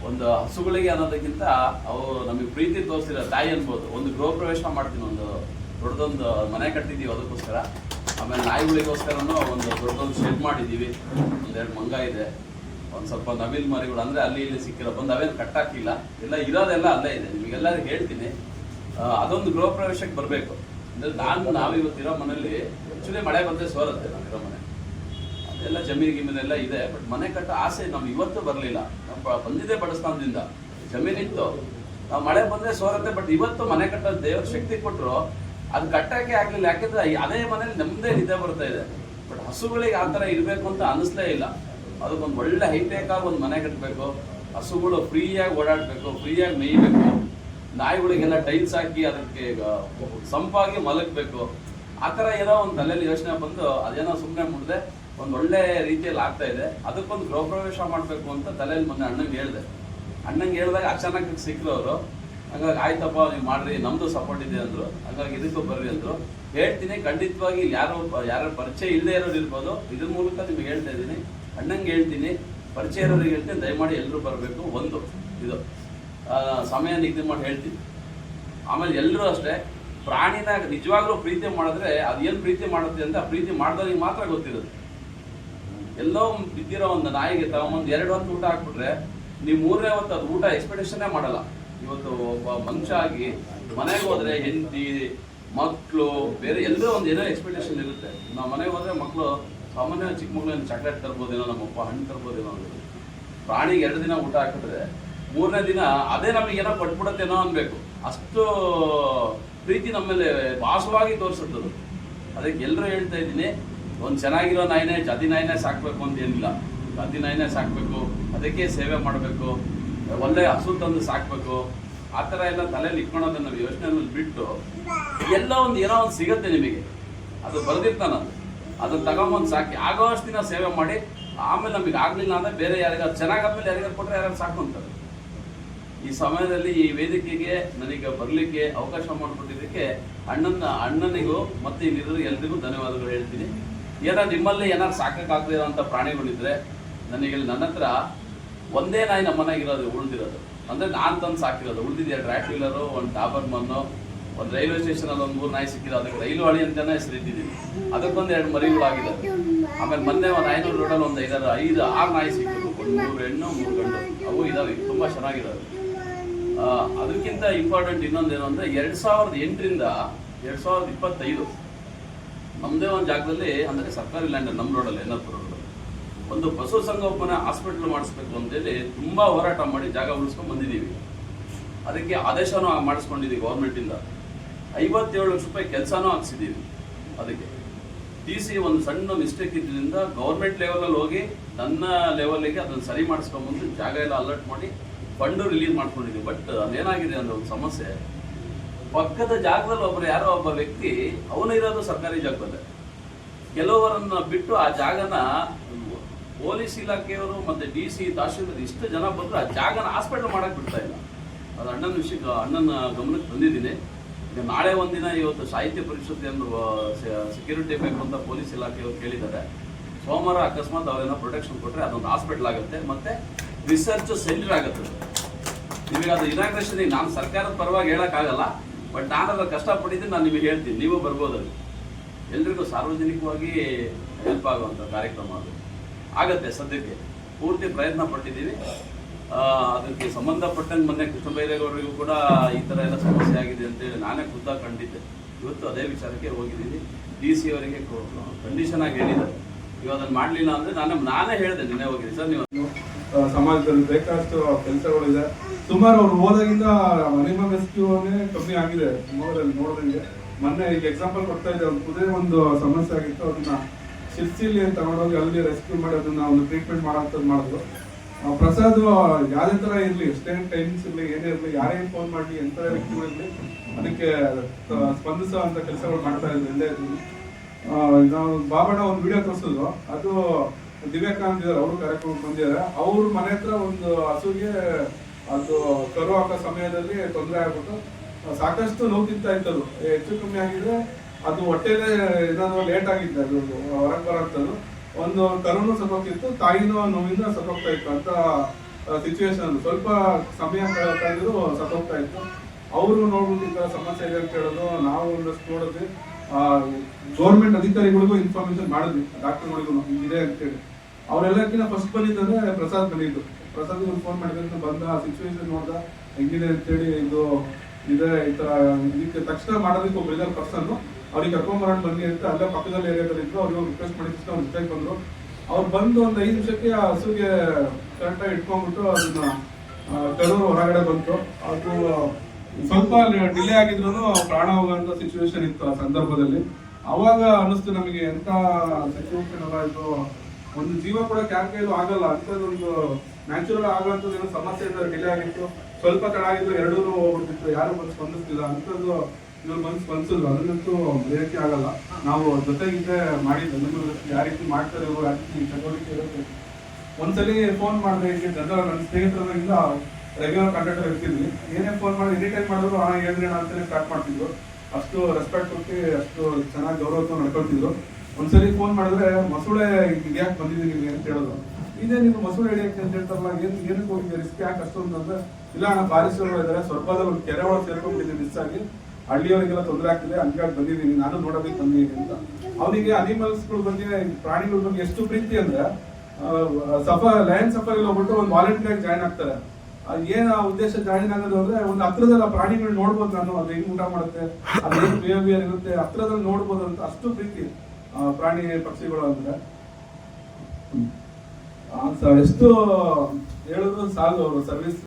ಒಂದು ಹಸುಗಳಿಗೆ ಅನ್ನೋದಕ್ಕಿಂತ ಅವು ನಮಗೆ ಪ್ರೀತಿ ತೋರಿಸಿರೋ ತಾಯಿ ಅನ್ಬೋದು. ಒಂದು ಗೃಹ ಪ್ರವೇಶ ಮಾಡ್ತೀನಿ, ಒಂದು ದೊಡ್ಡದೊಂದು ಮನೆ ಕಟ್ಟಿದ್ದೀವಿ ಅದಕ್ಕೋಸ್ಕರ. ಆಮೇಲೆ ನಾಯಿಗಳಿಗೋಸ್ಕರನೂ ಒಂದು ದೊಡ್ಡದೊಂದು ಶೆಡ್ ಮಾಡಿದ್ದೀವಿ. ಒಂದೆರಡು ಮಂಗ ಇದೆ. ಒಂದು ಸ್ವಲ್ಪ ನವಿಲ್ ಮರಿಗಳು, ಅಂದ್ರೆ ಅಲ್ಲಿ ಇಲ್ಲಿ ಸಿಕ್ಕಿರೋ, ಬಂದು ಅವೇನು ಕಟ್ಟಾಕಿಲ್ಲ ಎಲ್ಲ ಇರೋದೆಲ್ಲ ಅಲ್ಲೇ ಇದೆ. ನಿಮಗೆಲ್ಲರೂ ಹೇಳ್ತೀನಿ. ಅದೊಂದು ಗೃಹ ಪ್ರವೇಶಕ್ಕೆ ಬರಬೇಕು. ಅಂದ್ರೆ ನಾನು, ನಾವಿವತ್ತಿರೋ ಮನೇಲಿ ಆ್ಯಕ್ಚುಲಿ ಮಳೆ ಬಂದ್ರೆ ಸೋರುತ್ತೆ ನಾವಿರೋ ಮನೆ. ಅದೆಲ್ಲ ಜಮೀನು ಗಿಮೀನೆಲ್ಲ ಇದೆ. ಬಟ್ ಮನೆ ಕಟ್ಟೋ ಆಸೆ ನಮ್ಗೆ ಇವತ್ತು ಬರಲಿಲ್ಲ. ನಮ್ಮ ಬಂದಿದೆ ಬಡಸ್ತಾನದಿಂದ. ಜಮೀನಿತ್ತು ನಾವು ಮಳೆ ಬಂದ್ರೆ ಸೋರುತ್ತೆ, ಬಟ್ ಇವತ್ತು ಮನೆ ಕಟ್ಟೋ ದೇವ್ರ ಶಕ್ತಿ ಕೊಟ್ಟರು ಅದು ಕಟ್ಟಕ್ಕೆ ಆಗ್ಲಿಲ್ಲ. ಯಾಕಂದ್ರೆ ಅದೇ ಮನೇಲಿ ನಮ್ದೇ ನಿದ್ದೆ ಬರ್ತಾ ಇದೆ. ಬಟ್ ಹಸುಗಳಿಗೆ ಆ ಥರ ಇರಬೇಕು ಅಂತ ಅನಿಸ್ಲೇ ಇಲ್ಲ. ಅದಕ್ಕೊಂದು ಒಳ್ಳೆ ಹೈಟೆಕ್ ಆಗಿ ಒಂದು ಮನೆ ಕಟ್ಟಬೇಕು ಹಸುಗಳು ಫ್ರೀಯಾಗಿ ಓಡಾಡಬೇಕು, ಫ್ರೀಯಾಗಿ ಮೇಯ್ಬೇಕು. ನಾಯಿಗಳಿಗೆಲ್ಲ ಟೈಲ್ಸ್ ಹಾಕಿ ಅದಕ್ಕೆ ಸಂಪಾಗಿ ಮಲಗಬೇಕು. ಆ ಥರ ಏನೋ ಒಂದು ತಲೆಯಲ್ಲಿ ಯೋಚನೆ ಬಂದು ಅದೇನೋ ಸುಮ್ಮನೆ ಮುಡ್ದೆ ಒಂದು ಒಳ್ಳೆ ರೀತಿಯಲ್ಲಿ ಆಗ್ತಾ ಇದೆ. ಅದಕ್ಕೊಂದು ಗೃಹ ಪ್ರವೇಶ ಮಾಡಬೇಕು ಅಂತ ತಲೆಯಲ್ಲಿ ಮೊನ್ನೆ ಅಣ್ಣಂಗೆ ಹೇಳಿದೆ. ಅಣ್ಣಂಗೆ ಹೇಳಿದಾಗ ಅಚಾನಕ್ ಸಿಕ್ಕರು ಅವರು. ಹಂಗಾಗಿ ಆಯ್ತಪ್ಪ, ನೀವು ಮಾಡ್ರಿ, ನಮ್ದು ಸಪೋರ್ಟ್ ಇದೆ ಅಂದ್ರು. ಹಂಗಾಗಿ ಇದಕ್ಕೂ ಬರ್ರಿ ಅಂದ್ರು. ಹೇಳ್ತೀನಿ, ಖಂಡಿತವಾಗಿ ಯಾರು, ಯಾರ ಪರಿಚಯ ಇಲ್ಲದೆ ಇರೋರು ಇರ್ಬೋದು. ಇದ್ರ ಮೂಲಕ ನಿಮ್ಗೆ ಹೇಳ್ತಾ ಇದ್ದೀನಿ. ಅಣ್ಣಂಗೆ ಹೇಳ್ತೀನಿ, ಪರಿಚಯ ಇರೋರಿಗೆ ಹೇಳ್ತೀನಿ, ದಯಮಾಡಿ ಎಲ್ಲರೂ ಬರಬೇಕು, ಒಂದು ಇದು. ಸಮಯ ನಿಗದಿ ಮಾಡಿ ಹೇಳ್ತೀನಿ. ಆಮೇಲೆ ಎಲ್ಲರೂ ಅಷ್ಟೇ, ಪ್ರಾಣಿನ ನಿಜವಾಗ್ಲೂ ಪ್ರೀತಿ ಮಾಡಿದ್ರೆ ಅದು ಏನು ಪ್ರೀತಿ ಮಾಡುತ್ತೆ ಅಂತ ಪ್ರೀತಿ ಮಾಡಿದವ್ರಿಗೆ ಮಾತ್ರ ಗೊತ್ತಿರೋದು. ಎಲ್ಲೋ ಬಿದ್ದಿರೋ ಒಂದು ನಾಯಿಗೆ ತಗೊಂಬಂದು ಎರಡು ಹೊತ್ತು ಊಟ ಹಾಕ್ಬಿಟ್ರೆ ನೀವು ಮೂರನೇ ಹೊತ್ತು ಅದು ಊಟ ಎಕ್ಸ್ಪೆಕ್ಟೇಷನ್ನೇ ಮಾಡಲ್ಲ. ಇವತ್ತು ಒಬ್ಬ ಮನುಷ್ಯ ಆಗಿ ಮನೆಗೆ ಹೋದ್ರೆ ಹೆಂಡತಿ ಮಕ್ಕಳು ಬೇರೆ ಎಲ್ಲರೂ ಒಂದು ಏನೋ ಎಕ್ಸ್ಪೆಕ್ಟೇಷನ್ ಇರುತ್ತೆ. ನಾವು ಮನೆಗೆ ಹೋದ್ರೆ ಮಕ್ಕಳು ಸಾಮಾನ್ಯ ಚಿಕ್ಕ ಮಕ್ಕಳು ಚಾಕ್ಲೇಟ್ ತರ್ಬೋದೇನೋ ನಮ್ಮಪ್ಪ ಹಣ್ಣು ತರ್ಬೋದೇನೋ ಅನ್ನೋದು ಪ್ರಾಣಿಗೆ ಎರಡು ದಿನ ಊಟ ಹಾಕಿದ್ರೆ ಮೂರನೇ ದಿನ ಅದೇ ನಮಗೆ ಏನೋ ಪಟ್ಬಿಡತ್ತೇನೋ ಅನ್ಬೇಕು. ಅಷ್ಟು ಪ್ರೀತಿ ನಮ್ಮ ಮೇಲೆ ಭಾಸವಾಗಿ ತೋರಿಸುತ್ತದೆ ಅದಕ್ಕೆ ಎಲ್ಲರೂ ಹೇಳ್ತಾ ಇದ್ದೀನಿ, ಒಂದು ಚೆನ್ನಾಗಿರೋ ನಾಯಿನೇ ಜಾತಿ ನಾಯಿನೇ ಸಾಕ್ಬೇಕು ಅಂತ ಏನಿಲ್ಲ. ಜಾತಿ ನಾಯಿನೇ ಸಾಕಬೇಕು. ಅದಕ್ಕೆ ಸೇವೆ ಮಾಡಬೇಕು. ಒಳ್ಳೆ ಹಸು ತಂದು ಸಾಕ್ಬೇಕು. ಆ ಥರ ಎಲ್ಲ ತಲೆಯಲ್ಲಿ ಇಟ್ಕೊಳೋದನ್ನ ಯೋಚನೆನಲ್ಲಿ ಬಿಟ್ಟು ಎಲ್ಲ ಒಂದು ಏನೋ ಒಂದು ಸಿಗುತ್ತೆ ನಿಮಗೆ. ಅದು ಬರ್ದಿರ್ತಾನ ಅದನ್ನ ತಗೊಂಬಂದು ಸಾಕಿ. ಆಗೋ ಅಷ್ಟು ದಿನ ಸೇವೆ ಮಾಡಿ, ಆಮೇಲೆ ನಮಗೆ ಆಗಲಿಲ್ಲ ಅಂದ್ರೆ ಬೇರೆ ಯಾರಿಗಾರು ಚೆನ್ನಾಗಾದ್ಮೇಲೆ ಯಾರಿಗಾರು ಕೊಟ್ರೆ ಯಾರು ಸಾಕೊಂತಾರೆ ಈ ಸಮಯದಲ್ಲಿ ಈ ವೇದಿಕೆಗೆ ನನಗೆ ಬರಲಿಕ್ಕೆ ಅವಕಾಶ ಮಾಡಿಕೊಟ್ಟಿದ್ದಕ್ಕೆ ಅಣ್ಣನ ಅಣ್ಣನಿಗೂ ಮತ್ತೆ ಇಲ್ಲಿರೋ ಎಲ್ರಿಗೂ ಧನ್ಯವಾದಗಳು ಹೇಳ್ತೀನಿ. ಏನಾದ್ರು ನಿಮ್ಮಲ್ಲಿ ಏನಾದ್ರು ಸಾಕಕ್ಕಾಗದೇ ಇರೋಂಥ ಪ್ರಾಣಿಗಳಿದ್ರೆ, ನನಗೆ ನನ್ನ ಹತ್ರ ಒಂದೇ ನಾಯಿ ನಮ್ಮ ಮನೆಗಿರೋದು ಉಳಿದಿರೋದು. ಅಂದ್ರೆ ನಾನು ತಂದು ಸಾಕಿರೋದು. ಉಳಿದಿದ್ದು ಎರಡು ರ್ಯಾಟ್ ವೀಲರು ಒಂದು ಡಾಬರ್ ಮನ್ನು ಒಂದು ರೈಲ್ವೆ ಸ್ಟೇಷನ್ ಅಲ್ಲಿ ಒಂದು ಮೂರು ನಾಯಿ ಸಿಕ್ಕಿರೋ ಅದಕ್ಕೆ ರೈಲು ಹಳಿ ಅಂತಾನೆ ಹೆಸರಿದ್ದೀನಿ ಅದಕ್ಕೊಂದು ಎರಡು ಮರಿಗಳಾಗಿದ್ದಾವೆ ಆಮೇಲೆ ಮೊನ್ನೆ ಒಂದು ಐನೂರು ರೋಡಲ್ಲಿ ಒಂದು ಐದಾರು ಐದು ಆರು ನಾಯಿ ಸಿಕ್ಕಿದ್ರು. ಒಂದು ಮೂರು ಹೆಣ್ಣು ಮೂರು ಗಂಡು. ಅವು ಇದಾವೆ. ತುಂಬಾ ಚೆನ್ನಾಗಿದ್ದಾವೆ ಆ, ಅದಕ್ಕಿಂತ ಇಂಪಾರ್ಟೆಂಟ್ ಇನ್ನೊಂದೇನು ಅಂದ್ರೆ ಎರಡ್ ಸಾವಿರದ ಎಂಟರಿಂದ ಎರಡು ಸಾವಿರದ ಇಪ್ಪತ್ತೈದು ನಮ್ಮದೇ ಒಂದು ಜಾಗದಲ್ಲಿ ಅಂದ್ರೆ ಸರ್ಕಾರಿ ಲ್ಯಾಂಡ್ ನಮ್ಮ ರೋಡಲ್ಲಿ ಎನ್ನಪುರ ಒಂದು ಪಶು ಸಂಗೋಪನೆ ಹಾಸ್ಪಿಟಲ್ ಮಾಡಿಸ್ಬೇಕು ಅಂತೇಳಿ ತುಂಬಾ ಹೋರಾಟ ಮಾಡಿ ಜಾಗ ಉಳಿಸ್ಕೊಂಡು ಬಂದಿದ್ದೀವಿ. ಅದಕ್ಕೆ ಆದೇಶನೂ ಮಾಡಿಸ್ಕೊಂಡಿದ್ದೀವಿ ಗೌರ್ಮೆಂಟಿಂದ. ಐವತ್ತೇಳು ಲಕ್ಷ ರೂಪಾಯಿ ಕೆಲಸನೂ ಹಾಕ್ಸಿದ್ದೀವಿ ಅದಕ್ಕೆ. ಟಿ ಸಿ ಒಂದು ಸಣ್ಣ ಮಿಸ್ಟೇಕ್ ಇದ್ರಿಂದ ಗೌರ್ಮೆಂಟ್ ಲೆವೆಲಲ್ಲಿ ಹೋಗಿ ನನ್ನ ಲೆವೆಲ್ಗೆ ಅದನ್ನು ಸರಿ ಮಾಡಿಸ್ಕೊಂಬಂದು ಜಾಗ ಎಲ್ಲ ಅಲರ್ಟ್ ಮಾಡಿ ಫಂಡು ರಿಲೀಸ್ ಮಾಡ್ಕೊಂಡಿದ್ದೀವಿ. ಬಟ್ ಅದೇನಾಗಿದೆ ಅಂದ್ರೆ ಒಂದು ಸಮಸ್ಯೆ. ಪಕ್ಕದ ಜಾಗದಲ್ಲಿ ಒಬ್ಬರು ಯಾರೋ ಒಬ್ಬ ವ್ಯಕ್ತಿ ಅವನು ಇರೋದು ಸರ್ಕಾರಿ ಜಾಗದಲ್ಲೇ. ಕೆಲವರನ್ನ ಬಿಟ್ಟು ಆ ಜಾಗನ ಪೊಲೀಸ್ ಇಲಾಖೆಯವರು ಮತ್ತೆ ಡಿ ಸಿ, ತಹಶೀಲ್ದಾರ್ ಇಷ್ಟು ಜನ ಬಂದ್ರು, ಆ ಜಾಗನ ಹಾಸ್ಪಿಟಲ್ ಮಾಡಕ್ ಬಿಡ್ತಾ ಇಲ್ಲ. ಅದು ಅಣ್ಣನ ವಿಷಯಕ್ಕೆ ಅಣ್ಣನ ಗಮನಕ್ಕೆ ತಂದಿದ್ದೀನಿ ಈಗ ನಾಳೆ ಒಂದಿನ ಇವತ್ತು ಸಾಹಿತ್ಯ ಪರಿಷತ್ತಿಯನ್ನು ಸೆಕ್ಯೂರಿಟಿ ಬೇಕು ಅಂತ ಪೊಲೀಸ್ ಇಲಾಖೆಯವರು ಕೇಳಿದ್ದಾರೆ. ಸೋಮವಾರ ಅಕಸ್ಮಾತ್ ಅವರೇನೋ ಪ್ರೊಟೆಕ್ಷನ್ ಕೊಟ್ಟರೆ ಅದೊಂದು ಹಾಸ್ಪಿಟಲ್ ಆಗುತ್ತೆ. ಮತ್ತೆ ರಿಸರ್ಚ್ ಸೆಂಟರ್ ಆಗುತ್ತೆ. ನಿಮಗೆ ಅದು ಇನಾಗ್ರೇಷನ್ ನಾನು ಸರ್ಕಾರದ ಪರವಾಗಿ ಹೇಳೋಕ್ಕಾಗಲ್ಲ ಬಟ್ ನಾನು ಅದ್ರ ಕಷ್ಟಪಟ್ಟಿದ್ದೀನಿ, ನಾನು ನಿಮಗೆ ಹೇಳ್ತೀನಿ. ನೀವು ಬರ್ಬೋದು ಅಲ್ಲಿ. ಎಲ್ರಿಗೂ ಸಾರ್ವಜನಿಕವಾಗಿ ಹೆಲ್ಪ್ ಆಗುವಂಥ ಕಾರ್ಯಕ್ರಮ ಅದು. ಆಗತ್ತೆ ಸದ್ಯಕ್ಕೆ. ಪೂರ್ತಿ ಪ್ರಯತ್ನ ಪಟ್ಟಿದ್ದೀವಿ. ಅದಕ್ಕೆ ಸಂಬಂಧಪಟ್ಟಂಗೆ ಮೊನ್ನೆ ಕೃಷ್ಣ ಬೈರೇಗೌಡರಿಗೂ ಕೂಡ ಈ ಥರ ಎಲ್ಲ ಸಮಸ್ಯೆ ಆಗಿದೆ ಅಂತೇಳಿ ನಾನೇ ಖುದ್ದಾಗಿ ಕಂಡಿದ್ದೆ ಇವತ್ತು ಅದೇ ವಿಚಾರಕ್ಕೆ ಹೋಗಿದ್ದೀನಿ. ಡಿ ಸಿ ಅವರಿಗೆ ಕಂಡೀಷನ್ ಆಗಿ ಹೇಳಿದ್ದಾರೆ. ಇವಾಗ ಅದನ್ನು ಮಾಡಲಿಲ್ಲ ಅಂದರೆ ನಾನು, ನಾನೇ ಹೇಳಿದೆ ನಿನ್ನೆ ಹೋಗಿದ್ದೀನಿ ಸರ್, ನೀವು ಸಮಾಜದಲ್ಲಿ ಬೇಕಾದಷ್ಟು ಕೆಲಸಗಳಿದೆ. ಸುಮಾರು ಅವ್ರು ಹೋದಾಗಿಂದ ಅನಿಮಲ್ ರೆಸ್ಕ್ಯೂನೇ ಕಮ್ಮಿ ಆಗಿದೆ. ಶಿವಮೊಗ್ಗದಲ್ಲಿ ನೋಡಿದಂಗೆ. ಮೊನ್ನೆ ಈಗ ಎಕ್ಸಾಂಪಲ್ ಕೊಡ್ತಾ ಇದ್ದೆ ಒಂದು ಕುದುರೆ ಒಂದು ಸಮಸ್ಯೆ ಆಗಿತ್ತು. ಅದನ್ನ ಶಿರ್ಸಿಲಿ ಅಂತ ತಗೊಂಡೋಗಿ ಅಲ್ಲಿ ರೆಸ್ಕ್ಯೂ ಮಾಡಿ ಅದನ್ನ ಒಂದು ಟ್ರೀಟ್ಮೆಂಟ್ ಮಾಡೋಂಥದ್ದು ಮಾಡಿದ್ರು. ಪ್ರಸಾದ್ ಯಾವ್ದೇ ತರ ಇರ್ಲಿ ಎಷ್ಟೇ ಟೈಮಿಂಗ್ಸ್ ಇರಲಿ, ಏನೇ ಇರಲಿ, ಯಾರೇ ಫೋನ್ ಮಾಡಲಿ ಎಂಥ ವ್ಯಕ್ತಿ ಇರಲಿ, ಅದಕ್ಕೆ ಸ್ಪಂದಿಸೋ ಅಂತ ಕೆಲಸಗಳು ಮಾಡ್ತಾ ಇದ್ರು ಎಲ್ಲೇ ಇದ್ರು ನಾವು ಬಾಬಣ್ಣ ಒಂದು ವಿಡಿಯೋ ತೋರಿಸಿದ್ರು. ಅದು ದಿವ್ಯಕಾಂತ್ ಇದಾರೆ, ಅವರು ಕಾರ್ಯಕ್ರಮಕ್ಕೆ ಬಂದಿದ್ದಾರೆ. ಅವ್ರ ಮನೆ ಹತ್ರ ಒಂದು ಹಸುಗೆ, ಅದು ಕರು ಹಾಕೋ ಸಮಯದಲ್ಲಿ ತೊಂದರೆ ಆಗ್ಬಿಟ್ಟು, ಸಾಕಷ್ಟು ನೋವು ತಿಂತಾ ಅದು ಹೆಚ್ಚು ಕಮ್ಮಿ ಆಗಿದ್ರೆ ಅದು ಹೊಟ್ಟೆಲೆ ಏನಾದ್ರು ಲೇಟ್ ಆಗಿತ್ತು ಅದು, ಹೊರಗೆ ಬರೋಂಥದ್ದು ಒಂದು ಕರುನು ಸಪೋತಿತ್ತು ತಾಯಿನೂ ನೋವಿಂದ ಸತ್ತೋಗ್ತಾ ಇತ್ತು ಅಂತ ಸಿಚುವೇಶನ್ ಸ್ವಲ್ಪ ಸಮಯ ಕಳೆದ್ರು ಸಪೋಕ್ತಾ ಇತ್ತು. ಅವರು ನೋಡ್ಬಿಟ್ಟಿದ್ದ ಸಮಸ್ಯೆ ಇದೆ ಅಂತ ಹೇಳೋದು ನಾವು ನೋಡಿದ್ವಿ. ಗೌರ್ಮೆಂಟ್ ಅಧಿಕಾರಿಗಳಿಗೂ ಇನ್ಫಾರ್ಮೇಶನ್ ಮಾಡಿದ್ವಿ, ಡಾಕ್ಟರ್ಗಳಿಗೂ ಇದೆ ಅಂತೇಳಿ ಅವರೆಲ್ಲಕ್ಕಿಂತ ಫಸ್ಟ್ ಬಂದಿದ್ದಂದ್ರೆ ಪ್ರಸಾದ್ ಬಂದಿದ್ದು. ಪ್ರಸಾದ್ ಫೋನ್ ಮಾಡಿದ್ರೆ ಬಂದ ಸಿಚುವೇಶನ್ ನೋಡ್ದ, ಹೆಂಗಿದೆ ಅಂತೇಳಿ ಇದು, ಇದೆ ಈ ತರ ಇದಕ್ಕೆ ತಕ್ಷಣ ಮಾಡೋದಕ್ಕೆ ಒಬ್ಬ ಪರ್ಸನ್ ಅವ್ರಿಗೆ ಕರ್ಕೊಂಬರೋಣ ಬನ್ನಿ ಅಂತ ಅಲ್ಲೇ ಪಕ್ಕದಲ್ಲಿ ಏರಿಯಾದಲ್ಲಿ ಇದ್ರು, ಅವ್ರಿಗೆ ರಿಕ್ವೆಸ್ಟ್ ತಕ್ಷಣ ಅವ್ರು ಜೊತೆಗೆ ಬಂದ್ರು. ಅವ್ರು ಬಂದು ಒಂದು ಐದು ನಿಮಿಷಕ್ಕೆ ಆ ಹಸುಗೆ ಕರೆಕ್ಟಾಗಿ ಇಟ್ಕೊಂಡ್ಬಿಟ್ಟು ಅದನ್ನ ಕರೂರು ಹೊರಗಡೆ ಬಂತು. ಅದು, ಸ್ವಲ್ಪ ಡಿಲೇ ಆಗಿದ್ರು ಪ್ರಾಣ ಹೋಗುವಂತ ಸಿಚುವೇಶನ್ ಇತ್ತು ಆ ಸಂದರ್ಭದಲ್ಲಿ. ಅವಾಗ ಅನಿಸ್ತು ನಮಗೆ ಎಂತ ಸಿಚುವೇಶನ್ ಅಲ್ಲ ಇದು? ಒಂದು ಜೀವ ಕೂಡ ಕೈಲೂ ಆಗಲ್ಲ. ಅಂತದೊಂದು ನ್ಯಾಚುರಲ್ ಆಗುವಂಥದ್ದು ಏನೋ ಸಮಸ್ಯೆ ಡಿಲೇ ಆಗಿತ್ತು. ಸ್ವಲ್ಪ ತಡ ಆಗಿದ್ರು ಎರಡೂ ಹೋಗ್ಬಿಡ್ತಿತ್ತು. ಯಾರು ಬಂದು ಸ್ಪಂದಿಸ್ತಿಲ್ಲ ಅಂಥದ್ದು ಇವ್ರು ಬಂದು ಸ್ಪಂದಿಸಿದ್ರು. ಅದನ್ನಂತೂ ಬೇಯಕ್ಕೆ ಆಗಲ್ಲ. ನಾವು ಜೊತೆಗಿದ್ದೆ ಮಾಡಿದ್ದು ನಿಮ್ಗೆ ಯಾವ ರೀತಿ ಮಾಡ್ತಾರೆ ಇವರು ಅದಕ್ಕೆ ಚಟುವಟಿಕೆ ಇರುತ್ತೆ. ಒಂದ್ಸಲಿ ಫೋನ್ ಮಾಡಿದ್ರೆ ಈಗ ಜನರ ನನ್ನ ಸ್ನೇಹಿತರಿಂದ ರೆಗ್ಯುಲರ್ ಕಾಂಟ್ಯಾಕ್ಟ್ ಇರ್ತಿದ್ವಿ. ಏನೇ ಫೋನ್ ಮಾಡಿ ಎನಿ ಟೈಮ್ ಮಾಡಿದ್ರು ಆ ಅಣ್ಣ, ಅಂತಲೇ ಸ್ಟಾರ್ಟ್ ಮಾಡ್ತಿದ್ರು. ಅಷ್ಟು ರೆಸ್ಪೆಕ್ಟ್ ಕೊಟ್ಟು, ಅಷ್ಟು ಚೆನ್ನಾಗಿ ಗೌರವ ನಡ್ಕೊಳ್ತಿದ್ರು. ಒಂದ್ಸಲಿ ಫೋನ್ ಮಾಡಿದ್ರೆ, ಮಸೂಳೆ ಯಾಕೆ ಬಂದಿದ್ದೀನಿ ಇಲ್ಲಿ? ಅಂತ ಹೇಳೋದು. ಇದೇ ನೀವು ಮಸೂಳೆ ಹಿಡಿಯಕ್ಕೆ ಅಂತ ಹೇಳ್ತಾರಲ್ಲ, ಏನು, ಏನಕ್ಕೆ ಹೋಗಿ ರಿಸ್ಕ್ ಯಾಕೆ ಅಷ್ಟೊಂದು ಅಂದ್ರೆ ಇಲ್ಲ ಅಣ್ಣ ಬಾರಿಸೋರು ಇದ್ದಾರೆ ಒಂದು ಕೆರೆ ಒಳಗೆ ಸೇರ್ಕೊಂಡ್ಬಿಟ್ಟಿದ್ದೀನಿ ಮಿಸ್ ಆಗಿ. ಹಳ್ಳಿಯವರಿಗೆಲ್ಲ ತೊಂದರೆ ಆಗ್ತಿದೆ ಹೇಳಿ ಬಂದಿದ್ದೀನಿ, ನಾನು ನೋಡಬೇಕು, ಬಂದಿದ್ದೀನಿ ಅಂತ. ಅವನಿಗೆ ಅನಿಮಲ್ಸ್ಗಳು ಬಗ್ಗೆ, ಪ್ರಾಣಿಗಳ ಬಗ್ಗೆ ಎಷ್ಟು ಪ್ರೀತಿ ಅಂದ್ರೆ ಸಫ ಲಯನ್ ಸಫಾರಿ ಹೋಗ್ಬಿಟ್ಟು ಒಂದು ವಾಲಂಟಿಯರ್ ಜಾಯ್ನ್ ಆಗ್ತಾರೆ. ಏನ್ ಆ ಉದ್ದೇಶ ಜಾಯಿನ್ ಆಗೋದು ಅಂದ್ರೆ, ಒಂದು ಹತ್ರದಲ್ಲಿ ಪ್ರಾಣಿಗಳು ನೋಡ್ಬೋದು ನಾನು, ಅದು ಹೆಂಗ್ ಊಟ ಮಾಡುತ್ತೆ, ಅದು ಹೆಂಗ್ ಬಿಹೇವಿಯರ್ ಇರುತ್ತೆ, ಹತ್ರದಲ್ಲಿ ನೋಡ್ಬೋದು ಅಂತ ಅಷ್ಟು ಪ್ರೀತಿ ಪ್ರಾಣಿ ಪಕ್ಷಿಗಳು ಅಂದ್ರೆ. ಎಷ್ಟು ಹೇಳಿದ್ರು ಸಾಲು ಅವರು ಸರ್ವಿಸ್